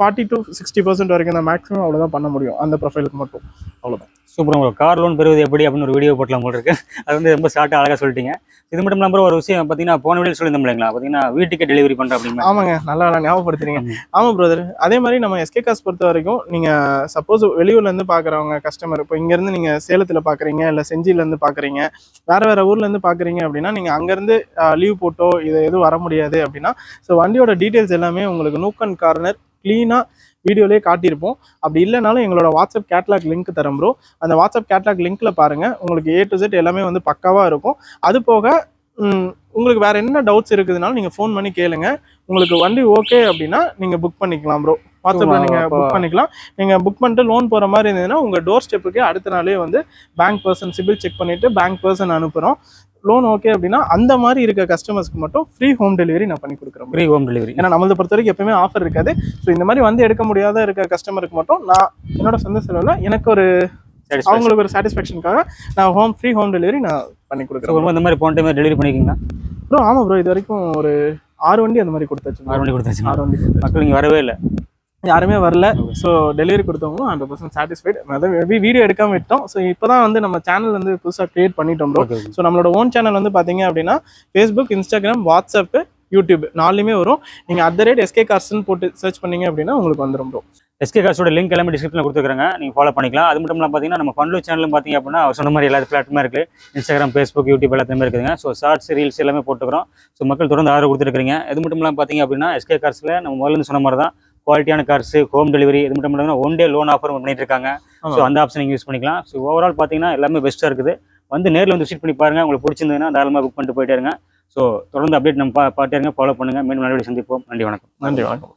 forty to sixty percent வரைக்கும் தான் மேக்ஸிமம் அவ்வளோதான் பண்ண முடியும். அந்த ப்ரொஃபைலுக்கு மட்டும். அவ்வளோதான் சூப்பர் ப்ரோ கார் லோன் பெறுவது எப்படி அப்படின்னு ஒரு வீடியோ போட்டலாம் போல இருக்கு. அது வந்து ரொம்ப ஷார்ட்டாக அழகாக சொல்லிட்டீங்க. இது மட்டும் இல்லாமல் ஒரு விஷயம் பார்த்தீங்கன்னா போன வீடியோ சொல்லியிருந்தோம் இல்லைங்களா? பார்த்தீங்கன்னா வீட்டுக்கு டெலிவரி பண்ணுறோம் அப்படின்னா. ஆமாங்க நல்லா நல்லா ஞாபகப்படுத்துறீங்க. ஆமா. ஆமாம் பிரதர் அதே மாதிரி நம்ம எஸ்கே காஸ் பொறுத்த வரைக்கும் நீங்கள் சப்போஸ் வெளியூர்லேருந்து பார்க்குறவங்க கஸ்டமர் இப்போ இங்கேருந்து நீங்கள் சேலத்தில் பார்க்குறீங்க இல்லை செஞ்சிலேருந்து பார்க்குறீங்க வேறு வேறு ஊர்லேருந்து பார்க்குறீங்க அப்படின்னா நீங்கள் அங்கேருந்து லீவ் போட்டோ இது எதுவும் வர முடியாது அப்படின்னா ஸோ வண்டியோட டீட்டெயில்ஸ் எல்லாமே உங்களுக்கு நூக் அண்ட் கார்னர் க்ளீனாக வீடியோலேயே காட்டியிருப்போம். அப்படி இல்லைனாலும் எங்களோட வாட்ஸ்அப் கேட்லாக் லிங்க் தரோம் ப்ரோ அந்த வாட்ஸ்அப் கேட்லாக் லிங்க்ல பாருங்க. உங்களுக்கு ஏ டு செட் எல்லாமே வந்து பக்காவாக இருக்கும். அது போக உங்களுக்கு வேற என்ன டவுட்ஸ் இருக்குதுனாலும் நீங்கள் ஃபோன் பண்ணி கேளுங்க. உங்களுக்கு வண்டி ஓகே அப்படின்னா நீங்கள் புக் பண்ணிக்கலாம் ப்ரோ வாட்ஸ்அப்பில் நீங்கள் புக் பண்ணிக்கலாம். நீங்கள் புக் பண்ணிட்டு லோன் போகிற மாதிரி இருந்ததுன்னா உங்கள் டோர் ஸ்டெப்புக்கு அடுத்த நாளே வந்து பேங்க் பர்சன் சிபில் செக் பண்ணிவிட்டு பேங்க் பர்சன் அனுப்புகிறோம் லோன் ஓகே அப்படின்னா அந்த மாதிரி இருக்க கஸ்டமர்ஸ்க்கு மட்டும் ஃப்ரீ ஹோம் டெலிவரி நான் பண்ணி கொடுக்குறேன். ஃப்ரீ ஹோம் டெலிவரி ஏன்னா நம்மளை பொறுத்த வரைக்கும் எப்பவுமே ஆஃபர் இருக்காது. ஸோ இந்த மாதிரி வந்து எடுக்க முடியாத இருக்க கஸ்டமருக்கு மட்டும் நான் என்னோட சொந்த செலவில் எனக்கு ஒரு அவங்களுக்கு ஒரு சாட்டிஸ்ஃபேக்ஷனுக்காக நான் ஹோம் ஃப்ரீ ஹோம் டெலிவரி நான் பண்ணி கொடுக்குறேன். இந்த மாதிரி போன டைம் டெலிவரி பண்ணிக்கிங்களா ப்ரோ ஆமாம் ப்ரோ இது வரைக்கும் ஒரு ஆறு வண்டி அந்த மாதிரி கொடுத்தாச்சு. ஆறு மணி கொடுத்தாச்சு ஆறு வண்டி மக்கள் இங்கே வரவே இல்லை. யாருமே வரல. ஸோ டெலிவரி கொடுத்தவங்களும் ஹண்ட்ரட் பர்சன்ட் சாட்டிஸ்ஃபைட் அதாவது வீடியோ எடுக்காம விட்டோம். ஸோ இப்போ தான் வந்து நம்ம சேனல் வந்து புதுசாக க்ரியேட் பண்ணிட்டோம் ஸோ நம்மளோட ஓன் சேனல் வந்து பார்த்தீங்க அப்படின்னா ஃபேஸ்புக் இன்ஸ்டாகிராம் வாட்ஸ்அப்பு யூடியூப் நாலுமே வரும். நீங்கள் அட் த ரேட் எஸ்கே கார்ஸ்ன்னு போட்டு சர்ச் பண்ணீங்க அப்படின்னா உங்களுக்கு வந்துடும் ப்ரோ எஸ்கே கார்ஸோட லிங்க் எல்லாமே டிஸ்கிரிப்ஷனில் கொடுத்துருக்காங்க நீங்கள் ஃபாலோ பண்ணிக்கலாம். அது மட்டும் இல்லாமல் பார்த்தீங்கன்னா நம்ம ஃபன்லு சேனலும் பார்த்தீங்க அப்படின்னா அவர் சொன்ன மாதிரி எல்லா பிளாட்ஃபார்மே இருக்குது இன்ஸ்டாகிராம் ஃபேஸ்புக் யூடியூப் எல்லாத்துலேயுமே இருக்குதுங்க. ஸோ ஷார்ட்ஸ் ரீல்ஸ் எல்லாமே போட்டுக்கிறோம். ஸோ மக்கள் தொடர்ந்து ஆதரவு கொடுத்துருக்கீங்க இது மட்டும் இல்லாமல் பார்த்தீங்க அப்படின்னா எஸ்கே கார்ஸில் நம்ம முதல்ல சொன்ன மாதிரி தான் குவாலிட்டியான கார்ஸ் ஹோம் டெலிவரி இது மட்டும் இல்லாமல் ஒன் டே லோன் ஆஃபர் பண்ணிட்டு இருக்காங்க. ஸோ அந்த ஆப்ஷன் நீங்கள் யூஸ் பண்ணிக்கலாம். ஸோ ஓவரால் பார்த்தீங்கன்னா எல்லாமே பெஸ்ட்டாக இருக்குது. வந்து நேரில் வந்து விசிட் பண்ணி பாருங்க. உங்களுக்கு பிடிச்சிருந்ததுன்னா தாராளமாக புக் பண்ணிட்டு போயிட்டே இருங்க. ஸோ தொடர்ந்து அப்டேட் நம்ம பா பாட்டே இருங்க. ஃபாலோ பண்ணுங்க. மீண்டும் நல்லபடி சந்திப்போம். நன்றி வணக்கம். நன்றி வணக்கம்.